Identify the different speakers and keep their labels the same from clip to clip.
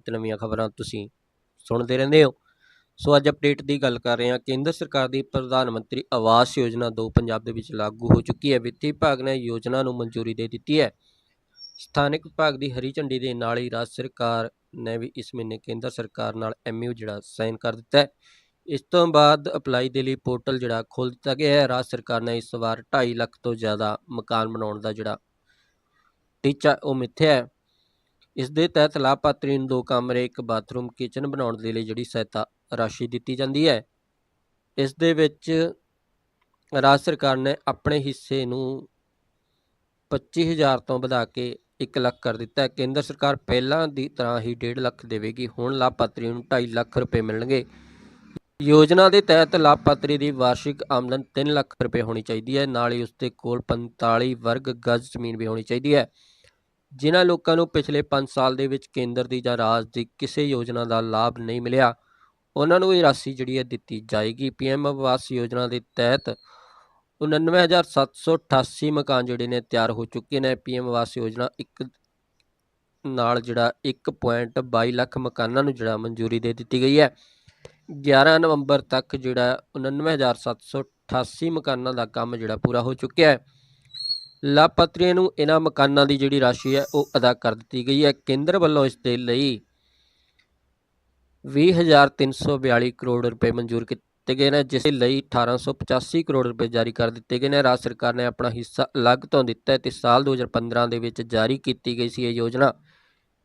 Speaker 1: ਤੇ ਨਵੀਆਂ ਖਬਰਾਂ ਤੁਸੀਂ ਸੁਣਦੇ ਰਹਿੰਦੇ ਹੋ। ਸੋ ਅੱਜ ਅਪਡੇਟ ਦੀ ਗੱਲ ਕਰ ਰਹੇ ਹਾਂ। ਕੇਂਦਰ ਸਰਕਾਰ ਦੀ ਪ੍ਰਧਾਨ ਮੰਤਰੀ ਆਵਾਸ ਯੋਜਨਾ 2 ਪੰਜਾਬ ਦੇ ਵਿੱਚ ਲਾਗੂ ਹੋ ਚੁੱਕੀ ਹੈ। ਵਿੱਤੀ ਵਿਭਾਗ ਨੇ ਯੋਜਨਾ ਨੂੰ ਮਨਜ਼ੂਰੀ ਦੇ ਦਿੱਤੀ ਹੈ। ਸਥਾਨਕ ਵਿਭਾਗ ਦੀ ਹਰੀ ਝੰਡੀ ਦੇ ਨਾਲ ਹੀ ਰਾਜ ਸਰਕਾਰ ਨੇ ਵੀ ਇਸ ਮਹੀਨੇ ਕੇਂਦਰ ਸਰਕਾਰ ਨਾਲ ਐਮਯੂ ਜਿਹੜਾ ਸਾਈਨ ਕਰ ਦਿੱਤਾ ਹੈ। ਇਸ ਤੋਂ ਬਾਅਦ ਅਪਲਾਈ ਦੇ ਲਈ ਪੋਰਟਲ ਜਿਹੜਾ ਖੋਲ ਦਿੱਤਾ ਗਿਆ ਹੈ। ਰਾਜ ਸਰਕਾਰ ਨੇ ਇਸ ਵਾਰ 2.5 ਲੱਖ ਤੋਂ ਜ਼ਿਆਦਾ ਮਕਾਨ ਬਣਾਉਣ ਦਾ ਜਿਹੜਾ ਟੀਚਾ ਉਹ ਮਿੱਥਿਆ ਹੈ। ਇਸ ਦੇ ਤਹਿਤ ਲਾਭਪਾਤਰੀ ਨੂੰ ਦੋ ਕਮਰੇ, ਇੱਕ ਬਾਥਰੂਮ, ਕਿਚਨ ਬਣਾਉਣ ਦੇ ਲਈ ਜਿਹੜੀ ਸਹਾਇਤਾ ਰਾਸ਼ੀ ਦਿੱਤੀ ਜਾਂਦੀ ਹੈ। ਇਸ ਦੇ ਵਿੱਚ ਰਾਜ ਸਰਕਾਰ ਨੇ ਆਪਣੇ ਹਿੱਸੇ ਨੂੰ 25000 ਤੋਂ ਵਧਾ ਕੇ 1 ਲੱਖ ਕਰ ਦਿੱਤਾ ਹੈ। ਕੇਂਦਰ ਸਰਕਾਰ ਪਹਿਲਾਂ ਦੀ ਤਰ੍ਹਾਂ ਹੀ 1.5 ਲੱਖ ਦੇਵੇਗੀ, ਹੁਣ ਲਾਭਪਾਤਰੀ ਨੂੰ 2.5 ਲੱਖ ਰੁਪਏ ਮਿਲਣਗੇ। ਯੋਜਨਾ ਦੇ ਤਹਿਤ ਲਾਭਪਾਤਰੀ ਦੀ ਵਾਰਸ਼ਿਕ ਆਮਦਨ 3 ਲੱਖ ਰੁਪਏ ਹੋਣੀ ਚਾਹੀਦੀ ਹੈ। ਨਾਲ ਹੀ ਉਸ ਦੇ ਕੋਲ 45 ਵਰਗ ਗਜ਼ ਜ਼ਮੀਨ ਵੀ ਹੋਣੀ ਚਾਹੀਦੀ ਹੈ। ਜਿਨ੍ਹਾਂ ਲੋਕਾਂ ਨੂੰ ਪਿਛਲੇ 5 ਸਾਲ ਦੇ ਵਿੱਚ ਕੇਂਦਰ ਦੀ ਜਾਂ ਰਾਜ ਦੀ ਕਿਸੇ ਯੋਜਨਾ ਦਾ ਲਾਭ ਨਹੀਂ ਮਿਲਿਆ, ਉਹਨਾਂ ਨੂੰ ਇਹ ਰਾਸ਼ੀ ਜਿਹੜੀ ਹੈ ਦਿੱਤੀ ਜਾਏਗੀ। ਪੀਐਮ ਆਵਾਸ ਯੋਜਨਾ ਦੇ ਤਹਿਤ 99788 ਮਕਾਨ ਜਿਹੜੇ ਨੇ ਤਿਆਰ ਹੋ ਚੁੱਕੇ ਨੇ। ਪੀਐਮ ਆਵਾਸ ਯੋਜਨਾ ਇੱਕ ਨਾਲ ਜਿਹੜਾ 1.22 ਲੱਖ ਮਕਾਨਾਂ ਨੂੰ ਜਿਹੜਾ ਮਨਜ਼ੂਰੀ ਦੇ ਦਿੱਤੀ ਗਈ ਹੈ। 11 ਨਵੰਬਰ ਤੱਕ ਜਿਹੜਾ 99788 ਮਕਾਨਾਂ ਦਾ ਕੰਮ ਜਿਹੜਾ ਪੂਰਾ ਹੋ ਚੁੱਕਿਆ ਹੈ। ਲਾਭਪਾਤਰੀਆਂ ਨੂੰ ਇਹਨਾਂ ਮਕਾਨਾਂ ਦੀ ਜਿਹੜੀ ਰਾਸ਼ੀ ਹੈ ਉਹ ਅਦਾ ਕਰ ਦਿੱਤੀ ਗਈ ਹੈ। ਕੇਂਦਰ ਵੱਲੋਂ ਇਸ ਦੇ ਲਈ 20342 ਕਰੋੜ ਰੁਪਏ ਮਨਜ਼ੂਰ ਕੀਤੇ ਗਏ ਨੇ, ਜਿਸ ਲਈ 1885 ਕਰੋੜ ਰੁਪਏ ਜਾਰੀ ਕਰ ਦਿੱਤੇ ਗਏ ਨੇ। ਰਾਜ ਸਰਕਾਰ ਨੇ ਆਪਣਾ ਹਿੱਸਾ ਅਲੱਗ ਤੋਂ ਦਿੱਤਾ ਹੈ ਤੇ ਸਾਲ 2015 ਦੇ ਵਿੱਚ ਜਾਰੀ ਕੀਤੀ ਗਈ ਸੀ ਇਹ ਯੋਜਨਾ।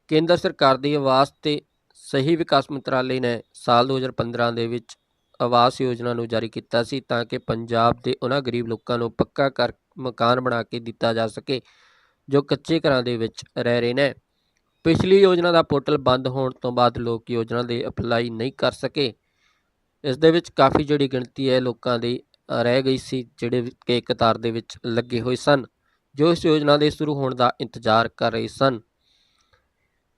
Speaker 1: ਕੇਂਦਰ ਸਰਕਾਰ ਦੀ ਆਵਾਸ ਤੇ ਸਹੀ ਵਿਕਾਸ ਮੰਤਰਾਲੇ ਨੇ ਸਾਲ 2015 ਦੇ ਵਿੱਚ ਆਵਾਸ ਯੋਜਨਾ ਨੂੰ ਜਾਰੀ ਕੀਤਾ ਸੀ ਤਾਂ ਕਿ ਪੰਜਾਬ ਦੇ ਉਹਨਾਂ ਗਰੀਬ ਲੋਕਾਂ ਨੂੰ ਪੱਕਾ ਕਰ ਮਕਾਨ ਬਣਾ ਕੇ ਦਿੱਤਾ ਜਾ ਸਕੇ, ਜੋ ਕੱਚੇ ਘਰਾਂ ਦੇ ਵਿੱਚ ਰਹਿ ਰਹੇ ਨੇ। ਪਿਛਲੀ ਯੋਜਨਾ ਦਾ ਪੋਰਟਲ ਬੰਦ ਹੋਣ ਤੋਂ ਬਾਅਦ ਲੋਕ ਯੋਜਨਾ ਦੇ ਅਪਲਾਈ ਨਹੀਂ ਕਰ ਸਕੇ। ਇਸ ਦੇ ਵਿੱਚ ਕਾਫੀ ਜਿਹੜੀ ਗਿਣਤੀ ਹੈ ਲੋਕਾਂ ਦੀ ਰਹਿ ਗਈ ਸੀ, ਜਿਹੜੇ ਕਿ ਕਤਾਰ ਦੇ ਵਿੱਚ ਲੱਗੇ ਹੋਏ ਸਨ, ਜੋ ਇਸ ਯੋਜਨਾ ਦੇ ਸ਼ੁਰੂ ਹੋਣ ਦਾ ਇੰਤਜ਼ਾਰ ਕਰ ਰਹੇ ਸਨ।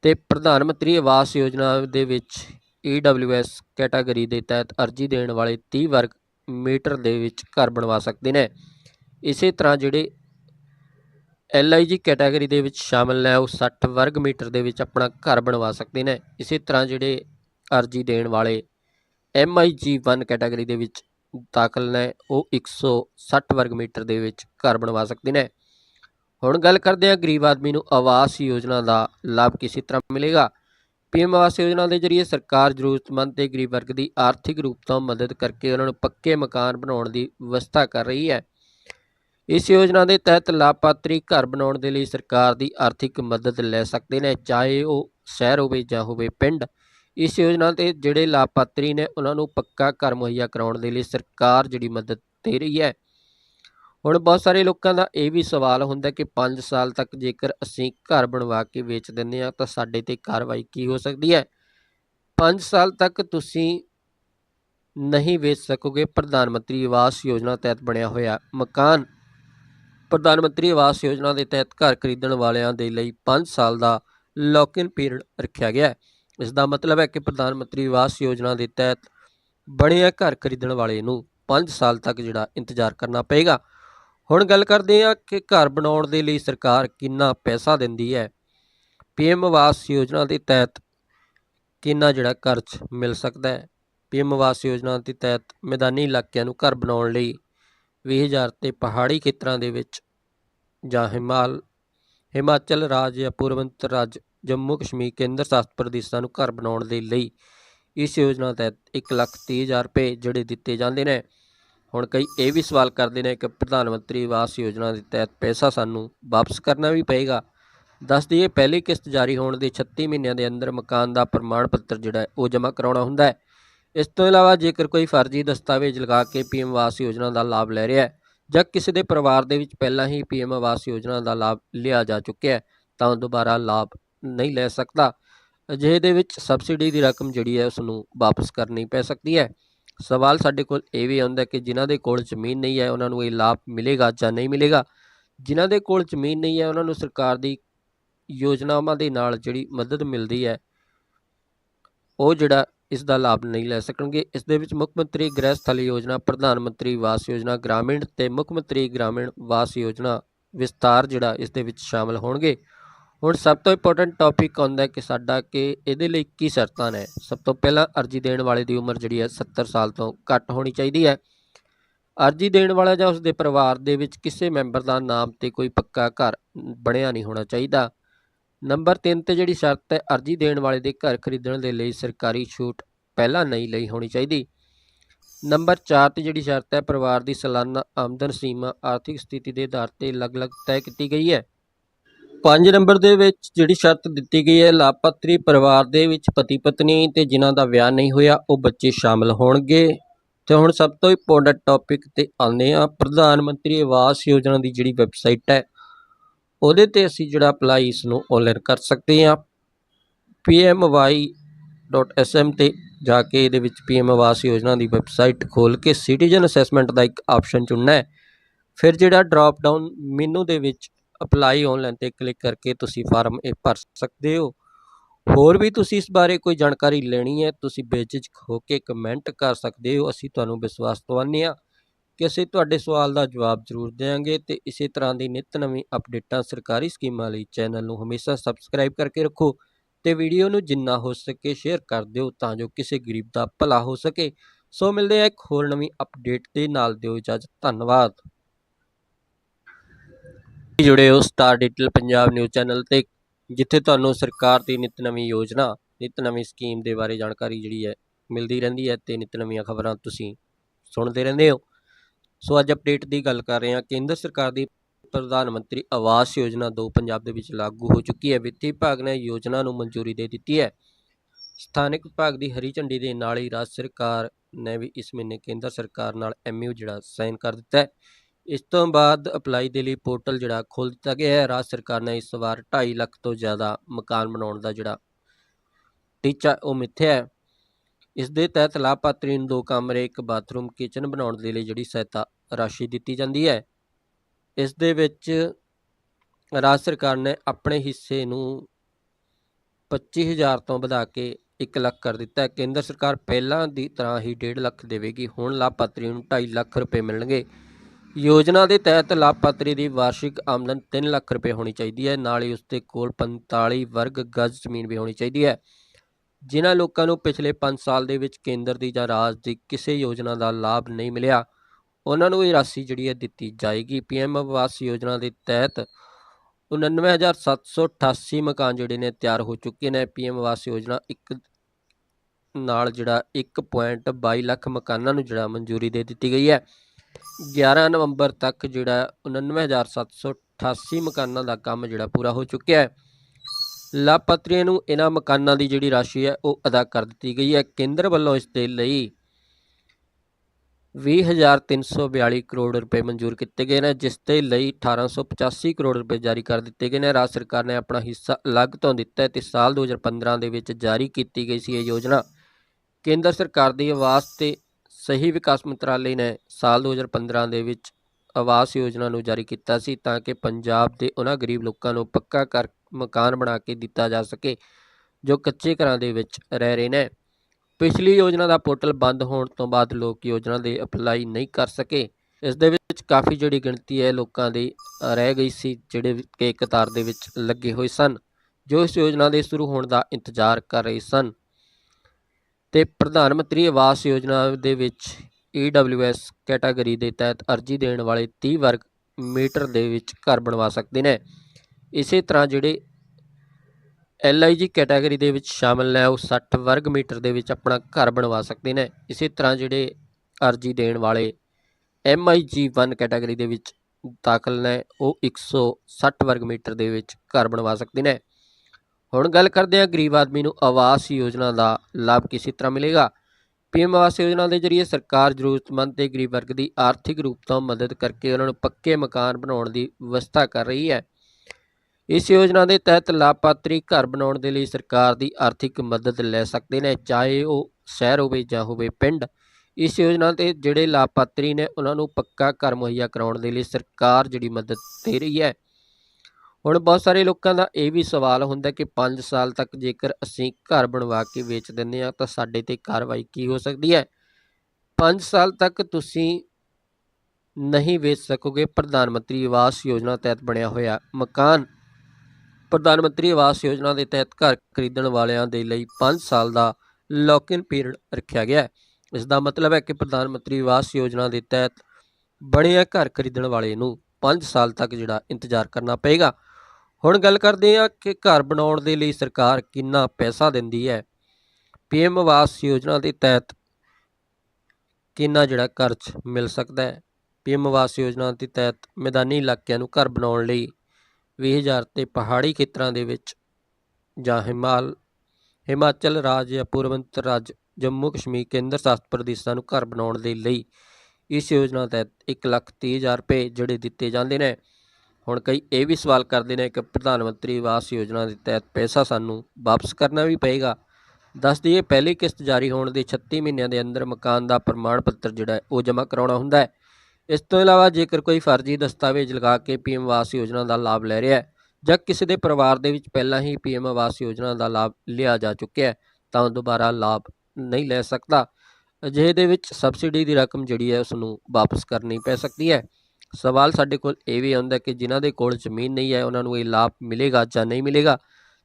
Speaker 1: ਤੇ ਪ੍ਰਧਾਨ ਮੰਤਰੀ ਆਵਾਸ ਯੋਜਨਾ ਦੇ ਵਿੱਚ EWS ਕੈਟਾਗਰੀ ਦੇ ਤਹਿਤ ਅਰਜ਼ੀ ਦੇਣ ਵਾਲੇ 30 ਵਰਗ ਮੀਟਰ ਦੇ ਵਿੱਚ ਘਰ ਬਣਵਾ ਸਕਦੇ ਨੇ। ਇਸੇ ਤਰ੍ਹਾਂ ਜਿਹੜੇ LIG ਕੈਟਾਗਰੀ ਦੇ ਵਿੱਚ ਸ਼ਾਮਲ ਨੇ, ਉਹ 60 ਵਰਗ ਮੀਟਰ ਦੇ ਵਿੱਚ ਆਪਣਾ ਘਰ ਬਣਵਾ ਸਕਦੇ ਨੇ। ਇਸੇ ਤਰ੍ਹਾਂ ਜਿਹੜੇ ਅਰਜ਼ੀ ਦੇਣ ਵਾਲੇ MIG1 ਕੈਟਾਗਰੀ ਦੇ ਵਿੱਚ ਦਾਖਲ ਨੇ, ਉਹ 160 ਵਰਗ ਮੀਟਰ ਦੇ ਵਿੱਚ ਘਰ ਬਣਵਾ ਸਕਦੇ ਨੇ। ਹੁਣ ਗੱਲ ਕਰਦੇ ਹਾਂ ਗਰੀਬ ਆਦਮੀ ਨੂੰ ਆਵਾਸ ਯੋਜਨਾ ਦਾ ਲਾਭ ਕਿਸੇ ਤਰ੍ਹਾਂ ਮਿਲੇਗਾ? ਪੀਐਮ ਆਵਾਸ ਯੋਜਨਾ ਦੇ ਜ਼ਰੀਏ ਸਰਕਾਰ ਜ਼ਰੂਰਤਮੰਦ ਤੇ ਗਰੀਬ ਵਰਗ ਦੀ ਆਰਥਿਕ ਰੂਪ ਤੋਂ ਮਦਦ ਕਰਕੇ ਉਹਨਾਂ ਨੂੰ ਪੱਕੇ ਮਕਾਨ ਬਣਾਉਣ ਦੀ ਵਿਵਸਥਾ ਕਰ ਰਹੀ ਹੈ। ਇਸ ਯੋਜਨਾ ਦੇ ਤਹਿਤ ਲਾਭਪਾਤਰੀ ਘਰ ਬਣਾਉਣ ਦੇ ਲਈ ਸਰਕਾਰ ਦੀ ਆਰਥਿਕ ਮਦਦ ਲੈ ਸਕਦੇ ਨੇ, ਚਾਹੇ ਉਹ ਸ਼ਹਿਰ ਹੋਵੇ ਜਾਂ ਹੋਵੇ ਪਿੰਡ। ਇਸ ਯੋਜਨਾ ਤੇ ਜਿਹੜੇ ਲਾਭਪਾਤਰੀ ਨੇ, ਉਹਨਾਂ ਨੂੰ ਪੱਕਾ ਘਰ ਮੁਹੱਈਆ ਕਰਾਉਣ ਦੇ ਲਈ ਸਰਕਾਰ ਜਿਹੜੀ ਮਦਦ ਦੇ ਰਹੀ ਹੈ। ਹੁਣ ਬਹੁਤ ਸਾਰੇ ਲੋਕਾਂ ਦਾ ਇਹ ਵੀ ਸਵਾਲ ਹੁੰਦਾ ਕਿ 5 ਸਾਲ ਤੱਕ ਜੇਕਰ ਅਸੀਂ ਘਰ ਬਣਵਾ ਕੇ ਵੇਚ ਦਿੰਦੇ ਹਾਂ, ਤਾਂ ਸਾਡੇ ਤੇ ਕਾਰਵਾਈ ਕੀ ਹੋ ਸਕਦੀ ਹੈ? 5 ਸਾਲ ਤੱਕ ਤੁਸੀਂ ਨਹੀਂ ਵੇਚ ਸਕੋਗੇ, ਪ੍ਰਧਾਨ ਮੰਤਰੀ ਆਵਾਸ ਯੋਜਨਾ ਤਹਿਤ ਬਣਿਆ ਹੋਇਆ ਮਕਾਨ। ਪ੍ਰਧਾਨ ਮੰਤਰੀ ਆਵਾਸ ਯੋਜਨਾ ਦੇ ਤਹਿਤ ਘਰ ਖਰੀਦਣ ਵਾਲਿਆਂ ਦੇ ਲਈ 5 ਸਾਲ ਦਾ ਲੌਕ-ਇਨ ਪੀਰੀਅਡ ਰੱਖਿਆ ਗਿਆ ਹੈ। ਇਸ ਦਾ ਮਤਲਬ ਹੈ ਕਿ ਪ੍ਰਧਾਨ ਮੰਤਰੀ ਆਵਾਸ ਯੋਜਨਾ ਦੇ ਤਹਿਤ ਬਣਿਆ ਘਰ ਖਰੀਦਣ ਵਾਲੇ ਨੂੰ 5 ਸਾਲ ਤੱਕ ਜਿਹੜਾ ਇੰਤਜ਼ਾਰ ਕਰਨਾ ਪਏਗਾ। ਹੁਣ ਗੱਲ ਕਰਦੇ ਹਾਂ ਕਿ ਘਰ ਬਣਾਉਣ ਦੇ ਲਈ ਸਰਕਾਰ ਕਿੰਨਾ ਪੈਸਾ ਦਿੰਦੀ ਹੈ। ਪੀਐਮ ਆਵਾਸ ਯੋਜਨਾ ਦੇ ਤਹਿਤ ਕਿੰਨਾ ਜਿਹੜਾ ਕਰਜ਼ ਮਿਲ ਸਕਦਾ ਹੈ? ਪੀਐਮ ਆਵਾਸ ਯੋਜਨਾ ਦੇ ਤਹਿਤ ਮੈਦਾਨੀ ਇਲਾਕਿਆਂ ਨੂੰ ਘਰ ਬਣਾਉਣ ਲਈ 20000 ਤੇ ਪਹਾੜੀ ਖੇਤਰਾਂ ਦੇ ਵਿੱਚ ਜਾਂ ਹਿਮਾਲ, ਹਿਮਾਚਲ ਰਾਜ ਜਾਂ ਪੂਰਬੰਤਰ ਰਾਜ, ਜੰਮੂ ਕਸ਼ਮੀਰ ਕੇਂਦਰ ਸ਼ਾਸਤ ਪ੍ਰਦੇਸ਼ਾਂ ਨੂੰ ਘਰ ਬਣਾਉਣ ਦੇ ਲਈ ਇਸ ਯੋਜਨਾ ਤਹਿਤ 130000 ਰੁਪਏ ਜਿਹੜੇ ਦਿੱਤੇ ਜਾਂਦੇ ਨੇ। ਹੁਣ ਕਈ ਇਹ ਵੀ ਸਵਾਲ ਕਰਦੇ ਨੇ ਕਿ ਪ੍ਰਧਾਨ ਮੰਤਰੀ ਆਵਾਸ ਯੋਜਨਾ ਦੇ ਤਹਿਤ ਪੈਸਾ ਸਾਨੂੰ ਵਾਪਸ ਕਰਨਾ ਵੀ ਪਏਗਾ। ਦੱਸ ਦਈਏ ਪਹਿਲੀ ਕਿਸ਼ਤ ਜਾਰੀ ਹੋਣ ਦੇ 36 ਮਹੀਨਿਆਂ ਦੇ ਅੰਦਰ ਮਕਾਨ ਦਾ ਪ੍ਰਮਾਣ ਪੱਤਰ ਜਿਹੜਾ ਉਹ ਜਮ੍ਹਾਂ ਕਰਾਉਣਾ ਹੁੰਦਾ ਹੈ। ਇਸ ਤੋਂ ਇਲਾਵਾ ਜੇਕਰ ਕੋਈ ਫਰਜ਼ੀ ਦਸਤਾਵੇਜ਼ ਲਗਾ ਕੇ ਪੀਐਮ ਆਵਾਸ ਯੋਜਨਾ ਦਾ ਲਾਭ ਲੈ ਰਿਹਾ ਹੈ ਜਾਂ ਕਿਸੇ ਦੇ ਪਰਿਵਾਰ ਦੇ ਵਿੱਚ ਪਹਿਲਾਂ ਹੀ ਪੀਐਮ ਆਵਾਸ ਯੋਜਨਾ ਦਾ ਲਾਭ ਲਿਆ ਜਾ ਚੁੱਕਿਆ ਹੈ, ਤਾਂ ਦੁਬਾਰਾ ਲਾਭ ਨਹੀਂ ਲੈ ਸਕਦਾ। ਅਜਿਹੇ ਦੇ ਵਿੱਚ ਸਬਸਿਡੀ ਦੀ ਰਕਮ ਜਿਹੜੀ ਹੈ ਉਸ ਨੂੰ ਵਾਪਸ ਕਰਨੀ ਪੈ ਸਕਦੀ ਹੈ। ਸਵਾਲ ਸਾਡੇ ਕੋਲ ਇਹ ਵੀ ਆਉਂਦਾ ਕਿ ਜਿਨ੍ਹਾਂ ਦੇ ਕੋਲ ਜ਼ਮੀਨ ਨਹੀਂ ਹੈ, ਉਹਨਾਂ ਨੂੰ ਇਹ ਲਾਭ ਮਿਲੇਗਾ ਜਾਂ ਨਹੀਂ ਮਿਲੇਗਾ? ਜਿਨ੍ਹਾਂ ਦੇ ਕੋਲ ਜ਼ਮੀਨ ਨਹੀਂ ਹੈ, ਉਹਨਾਂ ਨੂੰ ਸਰਕਾਰ ਦੀ ਯੋਜਨਾਵਾਂ ਦੇ ਨਾਲ ਜਿਹੜੀ ਮਦਦ ਮਿਲਦੀ ਹੈ, ਉਹ ਜਿਹੜਾ ਇਸ ਦਾ ਲਾਭ ਨਹੀਂ ਲੈ ਸਕਣਗੇ। ਇਸ ਦੇ ਵਿੱਚ ਮੁੱਖ ਮੰਤਰੀ ਗ੍ਰਹਿ ਸਥਲੀ ਯੋਜਨਾ, ਪ੍ਰਧਾਨ ਮੰਤਰੀ ਵਾਸ ਯੋਜਨਾ, ਗ੍ਰਾਮੀਣ ਤੇ ਮੁੱਖ ਮੰਤਰੀ ਗ੍ਰਾਮੀਣ ਵਾਸ ਯੋਜਨਾ ਵਿਸਤਾਰ ਜਿਹੜਾ ਇਸ ਦੇ ਵਿੱਚ ਸ਼ਾਮਲ ਹੋਣਗੇ। ਹੁਣ ਸਭ ਤੋਂ ਇੰਪੋਰਟੈਂਟ ਟੌਪਿਕ ਆਉਂਦਾ ਕਿ ਸਾਡਾ ਕਿ ਇਹਦੇ ਲਈ ਕੀ ਸ਼ਰਤਾਂ ਨੇ। ਸਭ ਤੋਂ ਪਹਿਲਾਂ ਅਰਜੀ ਦੇਣ ਵਾਲੇ ਦੀ ਉਮਰ ਜਿਹੜੀ ਹੈ 70 ਸਾਲ ਤੋਂ ਘੱਟ ਹੋਣੀ ਚਾਹੀਦੀ ਹੈ। ਅਰਜੀ ਦੇਣ ਵਾਲਾ ਜਾਂ ਉਸਦੇ ਪਰਿਵਾਰ ਦੇ ਵਿੱਚ ਕਿਸੇ ਮੈਂਬਰ ਦਾ ਨਾਮ ਤੇ ਕੋਈ ਪੱਕਾ ਘਰ ਬਣਿਆ ਨਹੀਂ ਹੋਣਾ ਚਾਹੀਦਾ। ਨੰਬਰ 3 ਤੇ ਜਿਹੜੀ ਸ਼ਰਤ ਹੈ ਅਰਜੀ ਦੇਣ ਵਾਲੇ ਦੇ ਘਰ ਖਰੀਦਣ ਦੇ ਲਈ ਸਰਕਾਰੀ ਛੂਟ ਪਹਿਲਾਂ ਨਹੀਂ ਲਈ ਹੋਣੀ ਚਾਹੀਦੀ। ਨੰਬਰ 4 ਤੇ ਜਿਹੜੀ ਸ਼ਰਤ ਹੈ ਪਰਿਵਾਰ ਦੀ ਸਾਲਾਨਾ ਆਮਦਨ ਸੀਮਾ ਆਰਥਿਕ ਸਥਿਤੀ ਦੇ ਆਧਾਰ ਤੇ ਅਲੱਗ-ਅਲੱਗ ਤੈਅ ਕੀਤੀ ਗਈ ਹੈ। 5 ਨੰਬਰ ਦੇ ਵਿੱਚ ਜਿਹੜੀ ਸ਼ਰਤ ਦਿੱਤੀ ਗਈ ਹੈ, ਲਾਭਪਾਤਰੀ ਪਰਿਵਾਰ ਦੇ ਵਿੱਚ ਪਤੀ ਪਤਨੀ ਤੇ ਜਿਨ੍ਹਾਂ ਦਾ ਵਿਆਹ ਨਹੀਂ ਹੋਇਆ, ਉਹ ਬੱਚੇ ਸ਼ਾਮਲ ਹੋਣਗੇ। ਤੇ ਹੁਣ ਸਭ ਤੋਂ ਇੰਪੋਰਟੈਂਟ ਟੌਪਿਕ ਤੇ ਆਉਂਦੇ ਆ ਪ੍ਰਧਾਨ ਮੰਤਰੀ ਆਵਾਸ ਯੋਜਨਾ ਦੀ ਜਿਹੜੀ ਵੈਬਸਾਈਟ ਹੈ ਉਹਦੇ ਤੇ ਅਸੀਂ ਜਿਹੜਾ ਅਪਲਾਈ ਇਸ ਨੂੰ ਆਨਲਾਈਨ ਕਰ ਸਕਦੇ ਹਾਂ। Pmy.sm ਤੇ ਜਾ ਕੇ ਇਹਦੇ ਵਿੱਚ ਪੀਐਮ ਆਵਾਸ ਯੋਜਨਾ ਦੀ ਵੈਬਸਾਈਟ ਖੋਲ ਕੇ ਸਿਟੀਜ਼ਨ ਅਸੈਸਮੈਂਟ ਦਾ ਇੱਕ ਆਪਸ਼ਨ ਚੁਣਨਾ ਹੈ। ਫਿਰ ਜਿਹੜਾ ਡਰਾਪ ਡਾਊਨ ਮੈਨੂ ਦੇ ਵਿੱਚ ਅਪਲਾਈ ਆਨਲਾਈਨ ਤੇ ਕਲਿੱਕ ਕਰਕੇ ਤੁਸੀਂ ਫਾਰਮ ਇਹ ਭਰ ਸਕਦੇ ਹੋ। ਹੋਰ ਵੀ ਤੁਸੀਂ ਇਸ ਬਾਰੇ ਕੋਈ ਜਾਣਕਾਰੀ ਲੈਣੀ ਹੈ, ਤੁਸੀਂ ਬੇਝਿਜਕ ਹੋ ਕੇ ਕਮੈਂਟ ਕਰ ਸਕਦੇ ਹੋ। ਅਸੀਂ ਤੁਹਾਨੂੰ ਵਿਸ਼ਵਾਸ ਦਵਾਉਂਦੇ ਹਾਂ। ਕਿ ਅਸੀਂ ਤੁਹਾਡੇ ਸਵਾਲ ਦਾ ਜਵਾਬ ਜ਼ਰੂਰ ਦੇਵਾਂਗੇ ਤੇ ਇਸੇ ਤਰ੍ਹਾਂ ਦੀ ਨਿਤ ਨਵੀਂ ਅਪਡੇਟਾਂ ਸਰਕਾਰੀ ਸਕੀਮਾਂ ਲਈ ਚੈਨਲ ਨੂੰ ਹਮੇਸ਼ਾ ਸਬਸਕ੍ਰਾਈਬ ਕਰਕੇ ਰੱਖੋ ਤੇ ਵੀਡੀਓ ਨੂੰ ਜਿੰਨਾ ਹੋ ਸਕੇ ਸ਼ੇਅਰ ਕਰ ਦਿਓ ਤਾਂ ਜੋ ਕਿਸੇ ਗਰੀਬ ਦਾ ਭਲਾ ਹੋ ਸਕੇ। ਸੋ ਮਿਲਦੇ ਆ ਇੱਕ ਹੋਰ ਨਵੀਂ ਅਪਡੇਟ ਦੇ ਨਾਲ, ਦਿਓ ਇਜਾਜ਼ਤ, ਧੰਨਵਾਦ। ਜੁੜੇ ਹੋ star detail Punjab news channel ਤੇ, ਜਿੱਥੇ ਤੁਹਾਨੂੰ ਸਰਕਾਰ ਦੀ ਨਿਤ ਨਵੀਂ ਯੋਜਨਾ, ਨਿਤ ਨਵੀਂ ਸਕੀਮ ਦੇ ਬਾਰੇ ਜਾਣਕਾਰੀ ਜਿਹੜੀ ਹੈ, ਮਿਲਦੀ ਰਹਿੰਦੀ ਹੈ ਤੇ ਨਿਤ ਨਵੀਆਂ ਖਬਰਾਂ ਤੁਸੀਂ ਸੁਣਦੇ ਰਹਿੰਦੇ ਹੋ। ਸੋ ਅੱਜ ਅਪਡੇਟ ਦੀ ਗੱਲ ਕਰ ਰਹੇ ਹਾਂ, ਕੇਂਦਰ ਸਰਕਾਰ ਦੀ ਪ੍ਰਧਾਨ ਮੰਤਰੀ ਆਵਾਸ ਯੋਜਨਾ 2 ਪੰਜਾਬ ਦੇ ਵਿੱਚ ਲਾਗੂ ਹੋ ਚੁੱਕੀ ਹੈ, ਵਿੱਤੀ ਵਿਭਾਗ ਨੇ ਯੋਜਨਾ ਨੂੰ ਮਨਜ਼ੂਰੀ ਦੇ ਦਿੱਤੀ ਹੈ। ਸਥਾਨਕ ਵਿਭਾਗ ਦੀ ਹਰੀ ਝੰਡੀ ਦੇ ਨਾਲ ਹੀ ਰਾਜ ਸਰਕਾਰ ਨੇ ਵੀ ਇਸ ਮਹੀਨੇ ਕੇਂਦਰ ਸਰਕਾਰ ਨਾਲ ਐਮਯੂ ਜਿਹੜਾ ਸਾਈਨ ਕਰ ਦਿੱਤਾ ਹੈ। ਇਸ ਤੋਂ ਬਾਅਦ ਅਪਲਾਈ ਦੇ ਲਈ ਪੋਰਟਲ ਜਿਹੜਾ ਖੋਲ ਦਿੱਤਾ ਗਿਆ ਹੈ। ਰਾਜ ਸਰਕਾਰ ਨੇ ਇਸ ਵਾਰ 2.5 ਲੱਖ ਤੋਂ ਜ਼ਿਆਦਾ ਮਕਾਨ ਬਣਾਉਣ ਦਾ ਜਿਹੜਾ ਟੀਚਾ ਉਹ ਮਿੱਥਿਆ ਹੈ। ਇਸ ਦੇ ਤਹਿਤ ਲਾਭਪਾਤਰੀ ਨੂੰ ਦੋ ਕਮਰੇ, ਇੱਕ ਬਾਥਰੂਮ, ਕਿਚਨ ਬਣਾਉਣ ਦੇ ਲਈ ਜਿਹੜੀ ਸਹਾਇਤਾ ਰਾਸ਼ੀ ਦਿੱਤੀ ਜਾਂਦੀ ਹੈ। ਇਸ ਦੇ ਵਿੱਚ ਰਾਜ ਸਰਕਾਰ ਨੇ ਆਪਣੇ ਹਿੱਸੇ ਨੂੰ 25000 ਤੋਂ ਵਧਾ ਕੇ 1 ਲੱਖ ਕਰ ਦਿੱਤਾ ਹੈ। ਕੇਂਦਰ ਸਰਕਾਰ ਪਹਿਲਾਂ ਦੀ ਤਰ੍ਹਾਂ ਹੀ 1.5 ਲੱਖ ਦੇਵੇਗੀ। ਹੁਣ ਲਾਭਪਾਤਰੀ ਨੂੰ 2.5 ਲੱਖ ਰੁਪਏ ਮਿਲਣਗੇ। ਯੋਜਨਾ ਦੇ ਤਹਿਤ ਲਾਭਪਾਤਰੀ ਦੀ ਵਾਰਸ਼ਿਕ ਆਮਦਨ 3 ਲੱਖ ਰੁਪਏ ਹੋਣੀ ਚਾਹੀਦੀ ਹੈ। ਨਾਲ ਹੀ ਉਸ ਦੇ ਕੋਲ 45 ਵਰਗ ਗਜ਼ ਜ਼ਮੀਨ ਵੀ ਹੋਣੀ ਚਾਹੀਦੀ ਹੈ। ਜਿਨ੍ਹਾਂ ਲੋਕਾਂ ਨੂੰ ਪਿਛਲੇ 5 ਸਾਲ ਦੇ ਵਿੱਚ ਕੇਂਦਰ ਦੀ ਜਾਂ ਰਾਜ ਦੀ ਕਿਸੇ ਯੋਜਨਾ ਦਾ ਲਾਭ ਨਹੀਂ ਮਿਲਿਆ, ਉਹਨਾਂ ਨੂੰ ਇਹ ਰਾਸ਼ੀ ਜਿਹੜੀ ਹੈ ਦਿੱਤੀ ਜਾਏਗੀ। ਪੀਐਮ ਆਵਾਸ ਯੋਜਨਾ ਦੇ ਤਹਿਤ 99788 ਮਕਾਨ ਜਿਹੜੇ ਨੇ ਤਿਆਰ ਹੋ ਚੁੱਕੇ ਨੇ। ਪੀਐਮ ਆਵਾਸ ਯੋਜਨਾ ਇੱਕ ਨਾਲ ਜਿਹੜਾ 1.22 ਲੱਖ ਮਕਾਨਾਂ ਨੂੰ ਜਿਹੜਾ ਮਨਜ਼ੂਰੀ ਦੇ ਦਿੱਤੀ ਗਈ ਹੈ। 11 ਨਵੰਬਰ ਤੱਕ ਜਿਹੜਾ 99788 ਮਕਾਨਾਂ ਦਾ ਕੰਮ ਜਿਹੜਾ ਪੂਰਾ ਹੋ ਚੁੱਕਿਆ ਹੈ। ਲਾਭਪਾਤਰੀਆਂ ਨੂੰ ਇਹਨਾਂ ਮਕਾਨਾਂ ਦੀ ਜਿਹੜੀ ਰਾਸ਼ੀ ਹੈ, ਉਹ ਅਦਾ ਕਰ ਦਿੱਤੀ ਗਈ ਹੈ। ਕੇਂਦਰ ਵੱਲੋਂ ਇਸ ਦੇ ਲਈ 20342 ਕਰੋੜ ਰੁਪਏ ਮਨਜ਼ੂਰ ਕੀਤੇ ਗਏ ਨੇ, ਜਿਸ ਦੇ ਲਈ 1885 ਕਰੋੜ ਰੁਪਏ ਜਾਰੀ ਕਰ ਦਿੱਤੇ ਗਏ ਨੇ। ਰਾਜ ਸਰਕਾਰ ਨੇ ਆਪਣਾ ਹਿੱਸਾ ਅਲੱਗ ਤੋਂ ਦਿੱਤਾ ਹੈ ਤੇ ਸਾਲ 2015 ਦੇ ਵਿੱਚ ਜਾਰੀ ਕੀਤੀ ਗਈ ਸੀ ਇਹ ਯੋਜਨਾ। ਕੇਂਦਰ ਸਰਕਾਰ ਦੀ ਆਵਾਸ ਤੇ ਸਹੀ ਵਿਕਾਸ ਮੰਤਰਾਲੇ ਨੇ ਸਾਲ 2015 ਦੇ ਵਿੱਚ ਆਵਾਸ ਯੋਜਨਾ ਨੂੰ ਜਾਰੀ ਕੀਤਾ ਸੀ, ਤਾਂ ਕਿ ਪੰਜਾਬ ਦੇ ਉਹਨਾਂ ਗਰੀਬ ਲੋਕਾਂ ਨੂੰ ਪੱਕਾ ਕਰ ਮਕਾਨ ਬਣਾ ਕੇ ਦਿੱਤਾ ਜਾ ਸਕੇ, ਜੋ ਕੱਚੇ ਘਰਾਂ ਦੇ ਵਿੱਚ ਰਹਿ ਰਹੇ ਨੇ। ਪਿਛਲੀ ਯੋਜਨਾ ਦਾ ਪੋਰਟਲ ਬੰਦ ਹੋਣ ਤੋਂ ਬਾਅਦ ਲੋਕ ਯੋਜਨਾ ਦੇ ਅਪਲਾਈ ਨਹੀਂ ਕਰ ਸਕੇ। ਇਸ ਦੇ ਵਿੱਚ ਕਾਫੀ ਜਿਹੜੀ ਗਿਣਤੀ ਹੈ ਲੋਕਾਂ ਦੀ ਰਹਿ ਗਈ ਸੀ, ਜਿਹੜੇ ਕਿ ਕਤਾਰ ਦੇ ਵਿੱਚ ਲੱਗੇ ਹੋਏ ਸਨ, ਜੋ ਇਸ ਯੋਜਨਾ ਦੇ ਸ਼ੁਰੂ ਹੋਣ ਦਾ ਇੰਤਜ਼ਾਰ ਕਰ ਰਹੇ ਸਨ। ਤੇ ਪ੍ਰਧਾਨ ਮੰਤਰੀ ਆਵਾਸ ਯੋਜਨਾ ਦੇ ਵਿੱਚ EWS ਕੈਟਾਗਰੀ ਦੇ ਤਹਿਤ ਅਰਜ਼ੀ ਦੇਣ ਵਾਲੇ 30 ਵਰਗ ਮੀਟਰ ਦੇ ਵਿੱਚ ਘਰ ਬਣਵਾ ਸਕਦੇ ਨੇ। ਇਸੇ ਤਰ੍ਹਾਂ ਜਿਹੜੇ LIG ਕੈਟਾਗਰੀ ਦੇ ਵਿੱਚ ਸ਼ਾਮਲ ਨੇ, ਉਹ 60 ਵਰਗ ਮੀਟਰ ਦੇ ਵਿੱਚ ਆਪਣਾ ਘਰ ਬਣਵਾ ਸਕਦੇ ਨੇ। ਇਸੇ ਤਰ੍ਹਾਂ ਜਿਹੜੇ ਅਰਜ਼ੀ ਦੇਣ ਵਾਲੇ MIG1 ਕੈਟਾਗਰੀ ਦੇ ਵਿੱਚ ਦਾਖਲ ਨੇ, ਉਹ 160 ਵਰਗ ਮੀਟਰ ਦੇ ਵਿੱਚ ਘਰ ਬਣਵਾ ਸਕਦੇ ਨੇ। ਹੁਣ ਗੱਲ ਕਰਦੇ ਹਾਂ ਗਰੀਬ ਆਦਮੀ ਨੂੰ ਆਵਾਸ ਯੋਜਨਾ ਦਾ ਲਾਭ ਕਿਸੇ ਤਰ੍ਹਾਂ ਮਿਲੇਗਾ? ਪੀਐਮ ਆਵਾਸ ਯੋਜਨਾ ਦੇ ਜ਼ਰੀਏ ਸਰਕਾਰ ਜ਼ਰੂਰਤਮੰਦ ਤੇ ਗਰੀਬ ਵਰਗ ਦੀ ਆਰਥਿਕ ਰੂਪ ਤੋਂ ਮਦਦ ਕਰਕੇ ਉਹਨਾਂ ਨੂੰ ਪੱਕੇ ਮਕਾਨ ਬਣਾਉਣ ਦੀ ਵਿਵਸਥਾ ਕਰ ਰਹੀ ਹੈ। ਇਸ ਯੋਜਨਾ ਦੇ ਤਹਿਤ ਲਾਭਪਾਤਰੀ ਘਰ ਬਣਾਉਣ ਦੇ ਲਈ ਸਰਕਾਰ ਦੀ ਆਰਥਿਕ ਮਦਦ ਲੈ ਸਕਦੇ ਨੇ, ਚਾਹੇ ਉਹ ਸ਼ਹਿਰ ਹੋਵੇ ਜਾਂ ਹੋਵੇ ਪਿੰਡ। ਇਸ ਯੋਜਨਾ ਤੇ ਜਿਹੜੇ ਲਾਭਪਾਤਰੀ ਨੇ, ਉਹਨਾਂ ਨੂੰ ਪੱਕਾ ਘਰ ਮੁਹੱਈਆ ਕਰਾਉਣ ਦੇ ਲਈ ਸਰਕਾਰ ਜਿਹੜੀ ਮਦਦ ਦੇ ਰਹੀ ਹੈ। ਹੁਣ ਬਹੁਤ ਸਾਰੇ ਲੋਕਾਂ ਦਾ ਇਹ ਵੀ ਸਵਾਲ ਹੁੰਦਾ ਕਿ 5 ਸਾਲ ਤੱਕ ਜੇਕਰ ਅਸੀਂ ਘਰ ਬਣਵਾ ਕੇ ਵੇਚ ਦਿੰਦੇ ਆ ਤਾਂ ਸਾਡੇ ਤੇ ਕਾਰਵਾਈ ਕੀ ਹੋ ਸਕਦੀ ਹੈ? 5 ਸਾਲ ਤੱਕ ਤੁਸੀਂ ਨਹੀਂ ਵੇਚ ਸਕੋਗੇ, ਪ੍ਰਧਾਨ ਮੰਤਰੀ ਆਵਾਸ ਯੋਜਨਾ ਤਹਿਤ ਬਣਿਆ ਹੋਇਆ ਮਕਾਨ। ਪ੍ਰਧਾਨ ਮੰਤਰੀ ਆਵਾਸ ਯੋਜਨਾ ਦੇ ਤਹਿਤ ਘਰ ਖਰੀਦਣ ਵਾਲਿਆਂ ਦੇ ਲਈ 5 ਸਾਲ ਦਾ ਲੌਕ-ਇਨ ਪੀਰੀਅਡ ਰੱਖਿਆ ਗਿਆ ਹੈ। ਇਸ ਦਾ ਮਤਲਬ ਹੈ ਕਿ ਪ੍ਰਧਾਨ ਮੰਤਰੀ ਆਵਾਸ ਯੋਜਨਾ ਦੇ ਤਹਿਤ ਬਣਿਆ ਘਰ ਖਰੀਦਣ ਵਾਲੇ ਨੂੰ 5 ਸਾਲ ਤੱਕ ਜਿਹੜਾ ਇੰਤਜ਼ਾਰ ਕਰਨਾ ਪਏਗਾ। ਹੁਣ ਗੱਲ ਕਰਦੇ ਹਾਂ ਕਿ ਘਰ ਬਣਾਉਣ ਦੇ ਲਈ ਸਰਕਾਰ ਕਿੰਨਾ ਪੈਸਾ ਦਿੰਦੀ ਹੈ। ਪੀਐਮ ਆਵਾਸ ਯੋਜਨਾ ਦੇ ਤਹਿਤ ਕਿੰਨਾ ਜਿਹੜਾ ਕਰਜ਼ ਮਿਲ ਸਕਦਾ ਹੈ? ਪੀਐਮ ਆਵਾਸ ਯੋਜਨਾ ਦੇ ਤਹਿਤ ਮੈਦਾਨੀ ਇਲਾਕਿਆਂ ਨੂੰ ਘਰ ਬਣਾਉਣ ਲਈ 20000 ਤੇ ਪਹਾੜੀ ਖੇਤਰਾਂ ਦੇ ਵਿੱਚ ਜਾਂ ਹਿਮਾਲ, ਹਿਮਾਚਲ ਰਾਜ ਜਾਂ ਪੂਰਵੰਤਰ ਰਾਜ, ਜੰਮੂ ਕਸ਼ਮੀਰ ਕੇਂਦਰ ਸ਼ਾਸਤ ਪ੍ਰਦੇਸ਼ਾਂ ਨੂੰ ਘਰ ਬਣਾਉਣ ਦੇ ਲਈ ਇਸ ਯੋਜਨਾ ਤਹਿਤ ਇੱਕ ਲੱਖ ਤੀਹ ਹਜ਼ਾਰ ਰੁਪਏ ਜਿਹੜੇ ਦਿੱਤੇ ਜਾਂਦੇ ਨੇ। ਹੁਣ ਕਈ ਇਹ ਵੀ ਸਵਾਲ ਕਰਦੇ ਨੇ ਕਿ ਪ੍ਰਧਾਨ ਮੰਤਰੀ ਆਵਾਸ ਯੋਜਨਾ ਦੇ ਤਹਿਤ ਪੈਸਾ ਸਾਨੂੰ ਵਾਪਸ ਕਰਨਾ ਵੀ ਪਏਗਾ। ਦੱਸ ਦਈਏ, ਪਹਿਲੀ ਕਿਸ਼ਤ ਜਾਰੀ ਹੋਣ ਦੇ 36 ਮਹੀਨਿਆਂ ਦੇ ਅੰਦਰ ਮਕਾਨ ਦਾ ਪ੍ਰਮਾਣ ਪੱਤਰ ਜਿਹੜਾ ਉਹ ਜਮ੍ਹਾਂ ਕਰਾਉਣਾ ਹੁੰਦਾ ਹੈ। ਇਸ ਤੋਂ ਇਲਾਵਾ ਜੇਕਰ ਕੋਈ ਫਰਜ਼ੀ ਦਸਤਾਵੇਜ਼ ਲਗਾ ਕੇ ਪੀਐਮ ਆਵਾਸ ਯੋਜਨਾ ਦਾ ਲਾਭ ਲੈ ਰਿਹਾ ਹੈ ਜਾਂ ਕਿਸੇ ਦੇ ਪਰਿਵਾਰ ਦੇ ਵਿੱਚ ਪਹਿਲਾਂ ਹੀ ਪੀਐਮ ਆਵਾਸ ਯੋਜਨਾ ਦਾ ਲਾਭ ਲਿਆ ਜਾ ਚੁੱਕਿਆ ਹੈ, ਤਾਂ ਉਹ ਦੁਬਾਰਾ ਲਾਭ ਨਹੀਂ ਲੈ ਸਕਦਾ। ਅਜਿਹੇ ਦੇ ਵਿੱਚ ਸਬਸਿਡੀ ਦੀ ਰਕਮ ਜਿਹੜੀ ਹੈ ਉਸ ਨੂੰ ਵਾਪਸ ਕਰਨੀ ਪੈ ਸਕਦੀ ਹੈ। ਸਵਾਲ ਸਾਡੇ ਕੋਲ ਇਹ ਵੀ ਆਉਂਦਾ ਕਿ ਜਿਨ੍ਹਾਂ ਦੇ ਕੋਲ ਜ਼ਮੀਨ ਨਹੀਂ ਹੈ, ਉਹਨਾਂ ਨੂੰ ਇਹ ਲਾਭ ਮਿਲੇਗਾ ਜਾਂ ਨਹੀਂ ਮਿਲੇਗਾ?